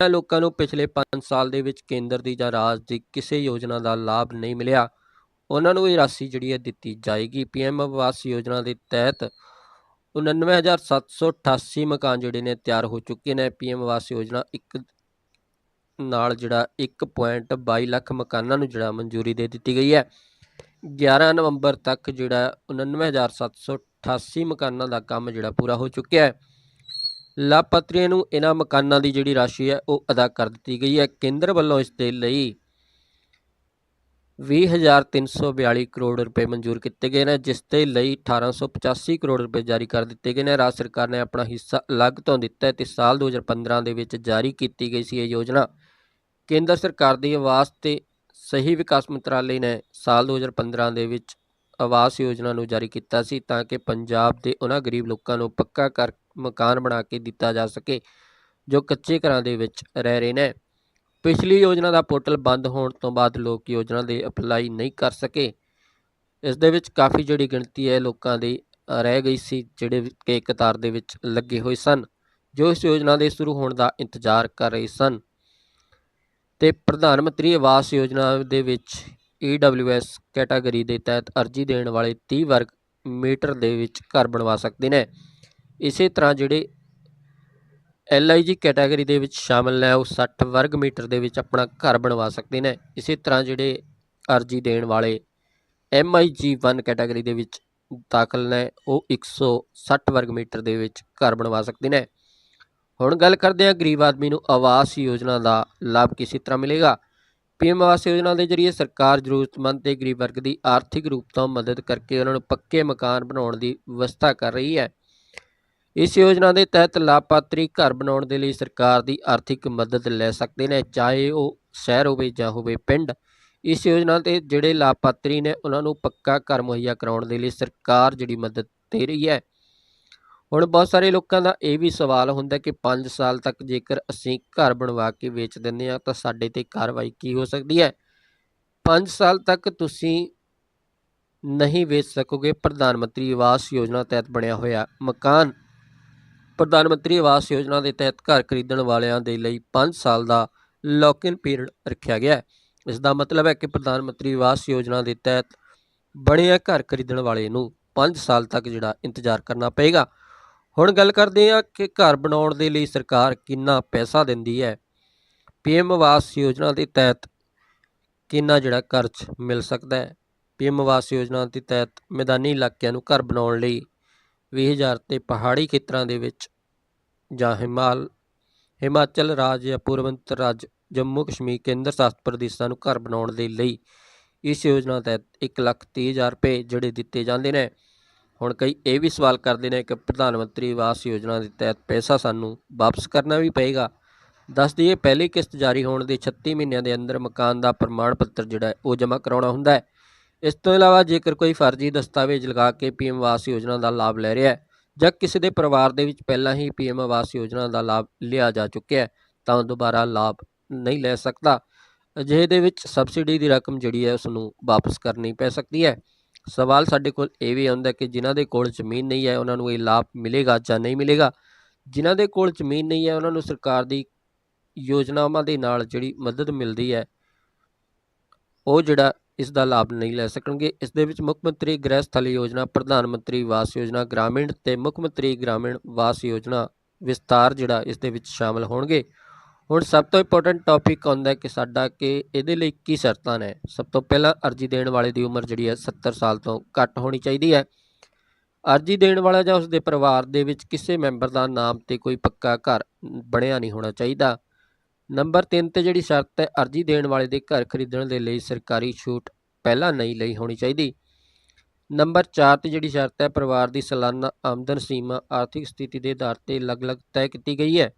Speaker 1: ਜਿਨ੍ਹਾਂ ਲੋਕਾਂ ਨੂੰ ਪਿਛਲੇ 5 ਸਾਲ ਦੇ ਵਿੱਚ ਕੇਂਦਰ ਦੀ ਜਾਂ ਰਾਜ ਦੀ ਕਿਸੇ ਯੋਜਨਾ ਦਾ ਲਾਭ ਨਹੀਂ ਮਿਲਿਆ। ਉਹਨਾਂ ਨੂੰ ਇਹ ਰਾਸ਼ੀ ਜਿਹੜੀ ਹੈ ਦਿੱਤੀ ਜਾਏਗੀ। ਪੀਐਮ ਆਵਾਸ ਯੋਜਨਾ ਦੇ ਤਹਿਤ 99788 ਮਕਾਨ ਜਿਹੜੇ ਨੇ ਤਿਆਰ ਹੋ ਚੁੱਕੇ ਨੇ। ਪੀਐਮ ਆਵਾਸ ਯੋਜਨਾ ਇੱਕ ਨਾਲ ਜਿਹੜਾ 1.22 ਲੱਖ ਮਕਾਨਾਂ ਨੂੰ ਜਿਹੜਾ ਮਨਜ਼ੂਰੀ ਦੇ ਦਿੱਤੀ ਗਈ ਹੈ। 11 ਨਵੰਬਰ ਤੱਕ ਜਿਹੜਾ 99788 ਮਕਾਨਾਂ ਦਾ ਕੰਮ ਜਿਹੜਾ ਪੂਰਾ ਹੋ ਚੁੱਕਿਆ ਹੈ। ਲਾਭਪਾਤਰੀਆਂ ਨੂੰ ਇਹਨਾਂ ਮਕਾਨਾਂ ਦੀ ਜਿਹੜੀ ਰਾਸ਼ੀ ਹੈ ਉਹ ਅਦਾ ਕਰ ਦਿੱਤੀ ਗਈ ਹੈ। ਕੇਂਦਰ ਵੱਲੋਂ ਇਸ ਦੇ ਲਈ 20342 ਕਰੋੜ ਰੁਪਏ ਮਨਜ਼ੂਰ ਕੀਤੇ ਗਏ ਨੇ, ਜਿਸ ਦੇ ਲਈ 1885 ਕਰੋੜ ਰੁਪਏ ਜਾਰੀ ਕਰ ਦਿੱਤੇ ਗਏ ਨੇ। ਰਾਜ ਸਰਕਾਰ ਨੇ ਆਪਣਾ ਹਿੱਸਾ ਅਲੱਗ ਤੋਂ ਦਿੱਤਾ ਹੈ ਤੇ ਸਾਲ 2015 ਦੇ ਵਿੱਚ ਜਾਰੀ ਕੀਤੀ ਗਈ ਸੀ ਇਹ ਯੋਜਨਾ। ਕੇਂਦਰ ਸਰਕਾਰ ਦੀ ਆਵਾਜ਼ ਤੇ ਸਹੀ ਵਿਕਾਸ ਮੰਤਰਾਲੇ ਨੇ ਸਾਲ 2015 ਦੇ ਵਿੱਚ ਆਵਾਸ ਯੋਜਨਾ ਨੂੰ ਜਾਰੀ ਕੀਤਾ ਸੀ ਤਾਂ ਕਿ ਪੰਜਾਬ ਦੇ ਉਹਨਾਂ ਗਰੀਬ ਲੋਕਾਂ ਨੂੰ ਪੱਕਾ ਕਰ ਮਕਾਨ ਬਣਾ ਕੇ ਦਿੱਤਾ ਜਾ ਸਕੇ, ਜੋ ਕੱਚੇ ਘਰਾਂ ਦੇ ਵਿੱਚ ਰਹਿ ਰਹੇ ਨੇ। ਪਿਛਲੀ ਯੋਜਨਾ ਦਾ ਪੋਰਟਲ ਬੰਦ ਹੋਣ ਤੋਂ ਬਾਅਦ ਲੋਕ ਯੋਜਨਾ ਦੇ ਅਪਲਾਈ ਨਹੀਂ ਕਰ ਸਕੇ। ਇਸ ਦੇ ਵਿੱਚ ਕਾਫੀ ਜਿਹੜੀ ਗਿਣਤੀ ਹੈ ਲੋਕਾਂ ਦੀ ਰਹਿ ਗਈ ਸੀ, ਜਿਹੜੇ ਕਿ ਕਤਾਰ ਦੇ ਵਿੱਚ ਲੱਗੇ ਹੋਏ ਸਨ, ਜੋ ਇਸ ਯੋਜਨਾ ਦੇ ਸ਼ੁਰੂ ਹੋਣ ਦਾ ਇੰਤਜ਼ਾਰ ਕਰ ਰਹੇ ਸਨ। ਤੇ ਪ੍ਰਧਾਨ ਮੰਤਰੀ ਆਵਾਸ ਯੋਜਨਾ ਦੇ ਵਿੱਚ EWS ਕੈਟਾਗਰੀ ਦੇ ਤਹਿਤ ਅਰਜ਼ੀ ਦੇਣ ਵਾਲੇ 30 ਵਰਗ ਮੀਟਰ ਦੇ ਵਿੱਚ ਘਰ ਬਣਵਾ ਸਕਦੇ ਨੇ। ਇਸੇ ਤਰ੍ਹਾਂ ਜਿਹੜੇ LIG ਕੈਟਾਗਰੀ ਦੇ ਵਿੱਚ ਸ਼ਾਮਲ ਨੇ, ਉਹ 60 ਵਰਗ ਮੀਟਰ ਦੇ ਵਿੱਚ ਆਪਣਾ ਘਰ ਬਣਵਾ ਸਕਦੇ ਨੇ। ਇਸੇ ਤਰ੍ਹਾਂ ਜਿਹੜੇ ਅਰਜ਼ੀ ਦੇਣ ਵਾਲੇ MIG1 ਕੈਟਾਗਰੀ ਦੇ ਵਿੱਚ ਦਾਖਲ ਨੇ, ਉਹ 160 ਵਰਗ ਮੀਟਰ ਦੇ ਵਿੱਚ ਘਰ ਬਣਵਾ ਸਕਦੇ ਨੇ। ਹੁਣ ਗੱਲ ਕਰਦੇ ਹਾਂ ਗਰੀਬ ਆਦਮੀ ਨੂੰ ਆਵਾਸ ਯੋਜਨਾ ਦਾ ਲਾਭ ਕਿਸੇ ਤਰ੍ਹਾਂ ਮਿਲੇਗਾ? ਪੀਐਮ ਆਵਾਸ ਯੋਜਨਾ ਦੇ ਜ਼ਰੀਏ ਸਰਕਾਰ ਜ਼ਰੂਰਤਮੰਦ ਤੇ ਗਰੀਬ ਵਰਗ ਦੀ ਆਰਥਿਕ ਰੂਪ ਤੋਂ ਮਦਦ ਕਰਕੇ ਉਹਨਾਂ ਨੂੰ ਪੱਕੇ ਮਕਾਨ ਬਣਾਉਣ ਦੀ ਵਿਵਸਥਾ ਕਰ ਰਹੀ ਹੈ। ਇਸ ਯੋਜਨਾ ਦੇ ਤਹਿਤ ਲਾਭਪਾਤਰੀ ਘਰ ਬਣਾਉਣ ਦੇ ਲਈ ਸਰਕਾਰ ਦੀ ਆਰਥਿਕ ਮਦਦ ਲੈ ਸਕਦੇ ਨੇ, ਚਾਹੇ ਉਹ ਸ਼ਹਿਰ ਹੋਵੇ ਜਾਂ ਹੋਵੇ ਪਿੰਡ। ਇਸ ਯੋਜਨਾ ਤੇ ਜਿਹੜੇ ਲਾਭਪਾਤਰੀ ਨੇ, ਉਹਨਾਂ ਨੂੰ ਪੱਕਾ ਘਰ ਮੁਹੱਈਆ ਕਰਾਉਣ ਦੇ ਲਈ ਸਰਕਾਰ ਜਿਹੜੀ ਮਦਦ ਦੇ ਰਹੀ ਹੈ। ਹੁਣ ਬਹੁਤ ਸਾਰੇ ਲੋਕਾਂ ਦਾ ਇਹ ਵੀ ਸਵਾਲ ਹੁੰਦਾ ਕਿ 5 ਸਾਲ ਤੱਕ ਜੇਕਰ ਅਸੀਂ ਘਰ ਬਣਵਾ ਕੇ ਵੇਚ ਦਿੰਦੇ ਹਾਂ, ਤਾਂ ਸਾਡੇ ਤੇ ਕਾਰਵਾਈ ਕੀ ਹੋ ਸਕਦੀ ਹੈ? 5 ਸਾਲ ਤੱਕ ਤੁਸੀਂ ਨਹੀਂ ਵੇਚ ਸਕੋਗੇ ਪ੍ਰਧਾਨ ਮੰਤਰੀ ਆਵਾਸ ਯੋਜਨਾ ਤਹਿਤ ਬਣਿਆ ਹੋਇਆ ਮਕਾਨ। ਪ੍ਰਧਾਨ ਮੰਤਰੀ ਆਵਾਸ ਯੋਜਨਾ ਦੇ ਤਹਿਤ ਘਰ ਖਰੀਦਣ ਵਾਲਿਆਂ ਦੇ ਲਈ 5 ਸਾਲ ਦਾ ਲੌਕ-ਇਨ ਪੀਰੀਅਡ ਰੱਖਿਆ ਗਿਆ ਹੈ। ਇਸ ਦਾ ਮਤਲਬ ਹੈ ਕਿ ਪ੍ਰਧਾਨ ਮੰਤਰੀ ਆਵਾਸ ਯੋਜਨਾ ਦੇ ਤਹਿਤ ਬਣਿਆ ਘਰ ਖਰੀਦਣ ਵਾਲੇ ਨੂੰ 5 ਸਾਲ ਤੱਕ ਜਿਹੜਾ ਇੰਤਜ਼ਾਰ ਕਰਨਾ ਪਏਗਾ। ਹੁਣ ਗੱਲ ਕਰਦੇ ਹਾਂ ਕਿ ਘਰ ਬਣਾਉਣ ਦੇ ਲਈ ਸਰਕਾਰ ਕਿੰਨਾ ਪੈਸਾ ਦਿੰਦੀ ਹੈ। ਪੀਐਮ ਆਵਾਸ ਯੋਜਨਾ ਦੇ ਤਹਿਤ ਕਿੰਨਾ ਜਿਹੜਾ ਕਰਜ਼ ਮਿਲ ਸਕਦਾ ਹੈ? ਪੀਐਮ ਆਵਾਸ ਯੋਜਨਾ ਦੇ ਤਹਿਤ ਮੈਦਾਨੀ ਇਲਾਕਿਆਂ ਨੂੰ ਘਰ ਬਣਾਉਣ ਲਈ 20000 ਤੇ ਪਹਾੜੀ ਖੇਤਰਾਂ ਦੇ ਵਿੱਚ ਜਾਂ ਹਿਮਾਲ, ਹਿਮਾਚਲ ਰਾਜ ਜਾਂ ਪੂਰਵੰਤਰ ਰਾਜ, ਜੰਮੂ ਕਸ਼ਮੀਰ ਕੇਂਦਰ ਸ਼ਾਸਤ ਪ੍ਰਦੇਸ਼ਾਂ ਨੂੰ ਘਰ ਬਣਾਉਣ ਦੇ ਲਈ ਇਸ ਯੋਜਨਾ ਤਹਿਤ 130000 ਰੁਪਏ ਜਿਹੜੇ ਦਿੱਤੇ ਜਾਂਦੇ ਨੇ। ਹੁਣ ਕਈ ਇਹ ਵੀ ਸਵਾਲ ਕਰਦੇ ਨੇ ਕਿ ਪ੍ਰਧਾਨ ਮੰਤਰੀ ਆਵਾਸ ਯੋਜਨਾ ਦੇ ਤਹਿਤ ਪੈਸਾ ਸਾਨੂੰ ਵਾਪਸ ਕਰਨਾ ਵੀ ਪਏਗਾ। ਦੱਸ ਦਈਏ, ਪਹਿਲੀ ਕਿਸ਼ਤ ਜਾਰੀ ਹੋਣ ਦੇ 36 ਮਹੀਨਿਆਂ ਦੇ ਅੰਦਰ ਮਕਾਨ ਦਾ ਪ੍ਰਮਾਣ ਪੱਤਰ ਜਿਹੜਾ ਉਹ ਜਮ੍ਹਾਂ ਕਰਾਉਣਾ ਹੁੰਦਾ ਹੈ। ਇਸ ਤੋਂ ਇਲਾਵਾ ਜੇਕਰ ਕੋਈ ਫਰਜ਼ੀ ਦਸਤਾਵੇਜ਼ ਲਗਾ ਕੇ ਪੀਐਮ ਆਵਾਸ ਯੋਜਨਾ ਦਾ ਲਾਭ ਲੈ ਰਿਹਾ ਹੈ ਜਾਂ ਕਿਸੇ ਦੇ ਪਰਿਵਾਰ ਦੇ ਵਿੱਚ ਪਹਿਲਾਂ ਹੀ ਪੀਐਮ ਆਵਾਸ ਯੋਜਨਾ ਦਾ ਲਾਭ ਲਿਆ ਜਾ ਚੁੱਕਿਆ ਹੈ, ਤਾਂ ਦੁਬਾਰਾ ਲਾਭ ਨਹੀਂ ਲੈ ਸਕਦਾ। ਅਜਿਹੇ ਦੇ ਵਿੱਚ ਸਬਸਿਡੀ ਦੀ ਰਕਮ ਜਿਹੜੀ ਹੈ ਉਸ ਨੂੰ ਵਾਪਸ ਕਰਨੀ ਪੈ ਸਕਦੀ ਹੈ। ਸਵਾਲ ਸਾਡੇ ਕੋਲ ਇਹ ਵੀ ਆਉਂਦਾ ਕਿ ਜਿਨ੍ਹਾਂ ਦੇ ਕੋਲ ਜ਼ਮੀਨ ਨਹੀਂ ਹੈ, ਉਹਨਾਂ ਨੂੰ ਇਹ ਲਾਭ ਮਿਲੇਗਾ ਜਾਂ ਨਹੀਂ ਮਿਲੇਗਾ। ਜਿਨ੍ਹਾਂ ਦੇ ਕੋਲ ਜ਼ਮੀਨ ਨਹੀਂ ਹੈ, ਉਹਨਾਂ ਨੂੰ ਸਰਕਾਰ ਦੀ ਯੋਜਨਾਵਾਂ ਦੇ ਨਾਲ ਜਿਹੜੀ ਮਦਦ ਮਿਲਦੀ ਹੈ, ਉਹ ਜਿਹੜਾ ਇਸ ਦਾ ਲਾਭ ਨਹੀਂ ਲੈ ਸਕਣਗੇ। ਇਸ ਦੇ ਵਿੱਚ ਮੁੱਖ ਮੰਤਰੀ ਗ੍ਰਹਿ ਸਥਲ ਯੋਜਨਾ, ਪ੍ਰਧਾਨ ਮੰਤਰੀ ਵਾਸ ਯੋਜਨਾ, ਗ੍ਰਾਮੀਣ ਤੇ ਮੁੱਖ ਮੰਤਰੀ ਗ੍ਰਾਮੀਣ ਵਾਸ ਯੋਜਨਾ ਵਿਸਤਾਰ ਜਿਹੜਾ ਇਸ ਦੇ ਵਿੱਚ ਸ਼ਾਮਲ ਹੋਣਗੇ। ਹੁਣ ਸਭ ਤੋਂ ਇੰਪੋਰਟੈਂਟ ਟੌਪਿਕ ਆਉਂਦਾ ਕਿ ਸਾਡਾ ਕਿ ਇਹਦੇ ਲਈ ਕੀ ਸ਼ਰਤਾਂ ਨੇ। ਸਭ ਤੋਂ ਪਹਿਲਾਂ ਅਰਜ਼ੀ ਦੇਣ ਵਾਲੇ ਦੀ ਉਮਰ ਜਿਹੜੀ ਹੈ 70 ਸਾਲ ਤੋਂ ਘੱਟ ਹੋਣੀ ਚਾਹੀਦੀ ਹੈ। ਅਰਜ਼ੀ ਦੇਣ ਵਾਲਾ ਜਾਂ ਉਸਦੇ ਪਰਿਵਾਰ ਦੇ ਵਿੱਚ ਕਿਸੇ ਮੈਂਬਰ ਦਾ ਨਾਮ ਤੇ ਕੋਈ ਪੱਕਾ ਘਰ ਬਣਿਆ ਨਹੀਂ ਹੋਣਾ ਚਾਹੀਦਾ। ਨੰਬਰ 3 ਤੇ ਜਿਹੜੀ ਸ਼ਰਤ ਹੈ, ਅਰਜੀ ਦੇਣ ਵਾਲੇ ਦੇ ਘਰ ਖਰੀਦਣ ਦੇ ਲਈ ਸਰਕਾਰੀ ਛੂਟ ਪਹਿਲਾਂ ਨਹੀਂ ਲਈ ਹੋਣੀ ਚਾਹੀਦੀ। ਨੰਬਰ 4 ਤੇ ਜਿਹੜੀ ਸ਼ਰਤ ਹੈ, ਪਰਿਵਾਰ ਦੀ ਸਾਲਾਨਾ ਆਮਦਨ ਸੀਮਾ ਆਰਥਿਕ ਸਥਿਤੀ ਦੇ ਆਧਾਰ ਤੇ ਅਲੱਗ-ਅਲੱਗ ਤੈਅ ਕੀਤੀ ਗਈ ਹੈ।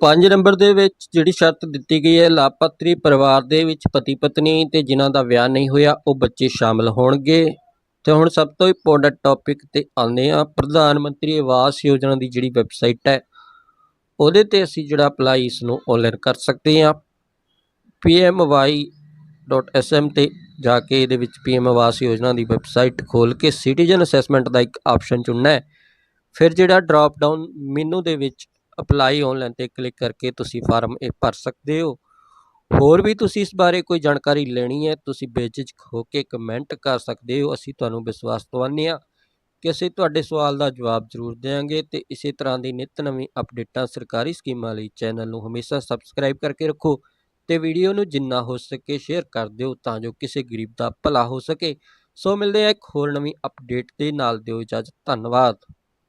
Speaker 1: 5 ਨੰਬਰ ਦੇ ਵਿੱਚ ਜਿਹੜੀ ਸ਼ਰਤ ਦਿੱਤੀ ਗਈ ਹੈ, ਲਾਭਪਾਤਰੀ ਪਰਿਵਾਰ ਦੇ ਵਿੱਚ ਪਤੀ ਪਤਨੀ ਤੇ ਜਿਨ੍ਹਾਂ ਦਾ ਵਿਆਹ ਨਹੀਂ ਹੋਇਆ, ਉਹ ਬੱਚੇ ਸ਼ਾਮਲ ਹੋਣਗੇ। ਤੇ ਹੁਣ ਸਭ ਤੋਂ ਇੰਪੋਰਟੈਂਟ ਟੌਪਿਕ ਤੇ ਆਉਂਦੇ ਆ ਪ੍ਰਧਾਨ ਮੰਤਰੀ ਆਵਾਸ ਯੋਜਨਾ ਦੀ ਜਿਹੜੀ ਵੈਬਸਾਈਟ ਹੈ, ਉਹਦੇ ਤੇ ਅਸੀਂ ਜਿਹੜਾ ਅਪਲਾਈ ਇਸ ਨੂੰ ਆਨਲਾਈਨ ਕਰ ਸਕਦੇ ਹਾਂ। Pmy.sm ਤੇ ਜਾ ਕੇ ਇਹਦੇ ਵਿੱਚ ਪੀਐਮ ਆਵਾਸ ਯੋਜਨਾ ਦੀ ਵੈਬਸਾਈਟ ਖੋਲ ਕੇ ਸਿਟੀਜ਼ਨ ਅਸੈਸਮੈਂਟ ਦਾ ਇੱਕ ਆਪਸ਼ਨ ਚੁਣਨਾ ਹੈ। ਫਿਰ ਜਿਹੜਾ ਡਰਾਪ ਡਾਊਨ ਮੈਨੂ ਦੇ ਵਿੱਚ ਅਪਲਾਈ ਆਨਲਾਈਨ ਤੇ ਕਲਿੱਕ ਕਰਕੇ ਤੁਸੀਂ ਫਾਰਮ ਇਹ ਭਰ ਸਕਦੇ ਹੋ। ਹੋਰ ਵੀ ਤੁਸੀਂ ਇਸ ਬਾਰੇ ਕੋਈ ਜਾਣਕਾਰੀ ਲੈਣੀ ਹੈ, ਤੁਸੀਂ ਬੇਝਿਜਕ ਹੋ ਕੇ ਕਮੈਂਟ ਕਰ ਸਕਦੇ ਹੋ। ਅਸੀਂ ਤੁਹਾਨੂੰ ਵਿਸ਼ਵਾਸ ਦਵਾਉਂਦੇ ਹਾਂ ਕਿ ਅਸੀਂ ਤੁਹਾਡੇ ਸਵਾਲ ਦਾ ਜਵਾਬ ਜ਼ਰੂਰ ਦੇਵਾਂਗੇ ਤੇ ਇਸੇ ਤਰ੍ਹਾਂ ਦੀ ਨਿਤ ਨਵੀਂ ਅਪਡੇਟਾਂ ਸਰਕਾਰੀ ਸਕੀਮਾਂ ਲਈ ਚੈਨਲ ਨੂੰ ਹਮੇਸ਼ਾ ਸਬਸਕ੍ਰਾਈਬ ਕਰਕੇ ਰੱਖੋ ਤੇ ਵੀਡੀਓ ਨੂੰ ਜਿੰਨਾ ਹੋ ਸਕੇ ਸ਼ੇਅਰ ਕਰ ਦਿਓ ਤਾਂ ਜੋ ਕਿਸੇ ਗਰੀਬ ਦਾ ਭਲਾ ਹੋ ਸਕੇ। ਸੋ ਮਿਲਦੇ ਆ ਇੱਕ ਹੋਰ ਨਵੀਂ ਅਪਡੇਟ ਦੇ ਨਾਲ। ਦਿਓ ਇਜਾਜ਼ਤ। ਧੰਨਵਾਦ।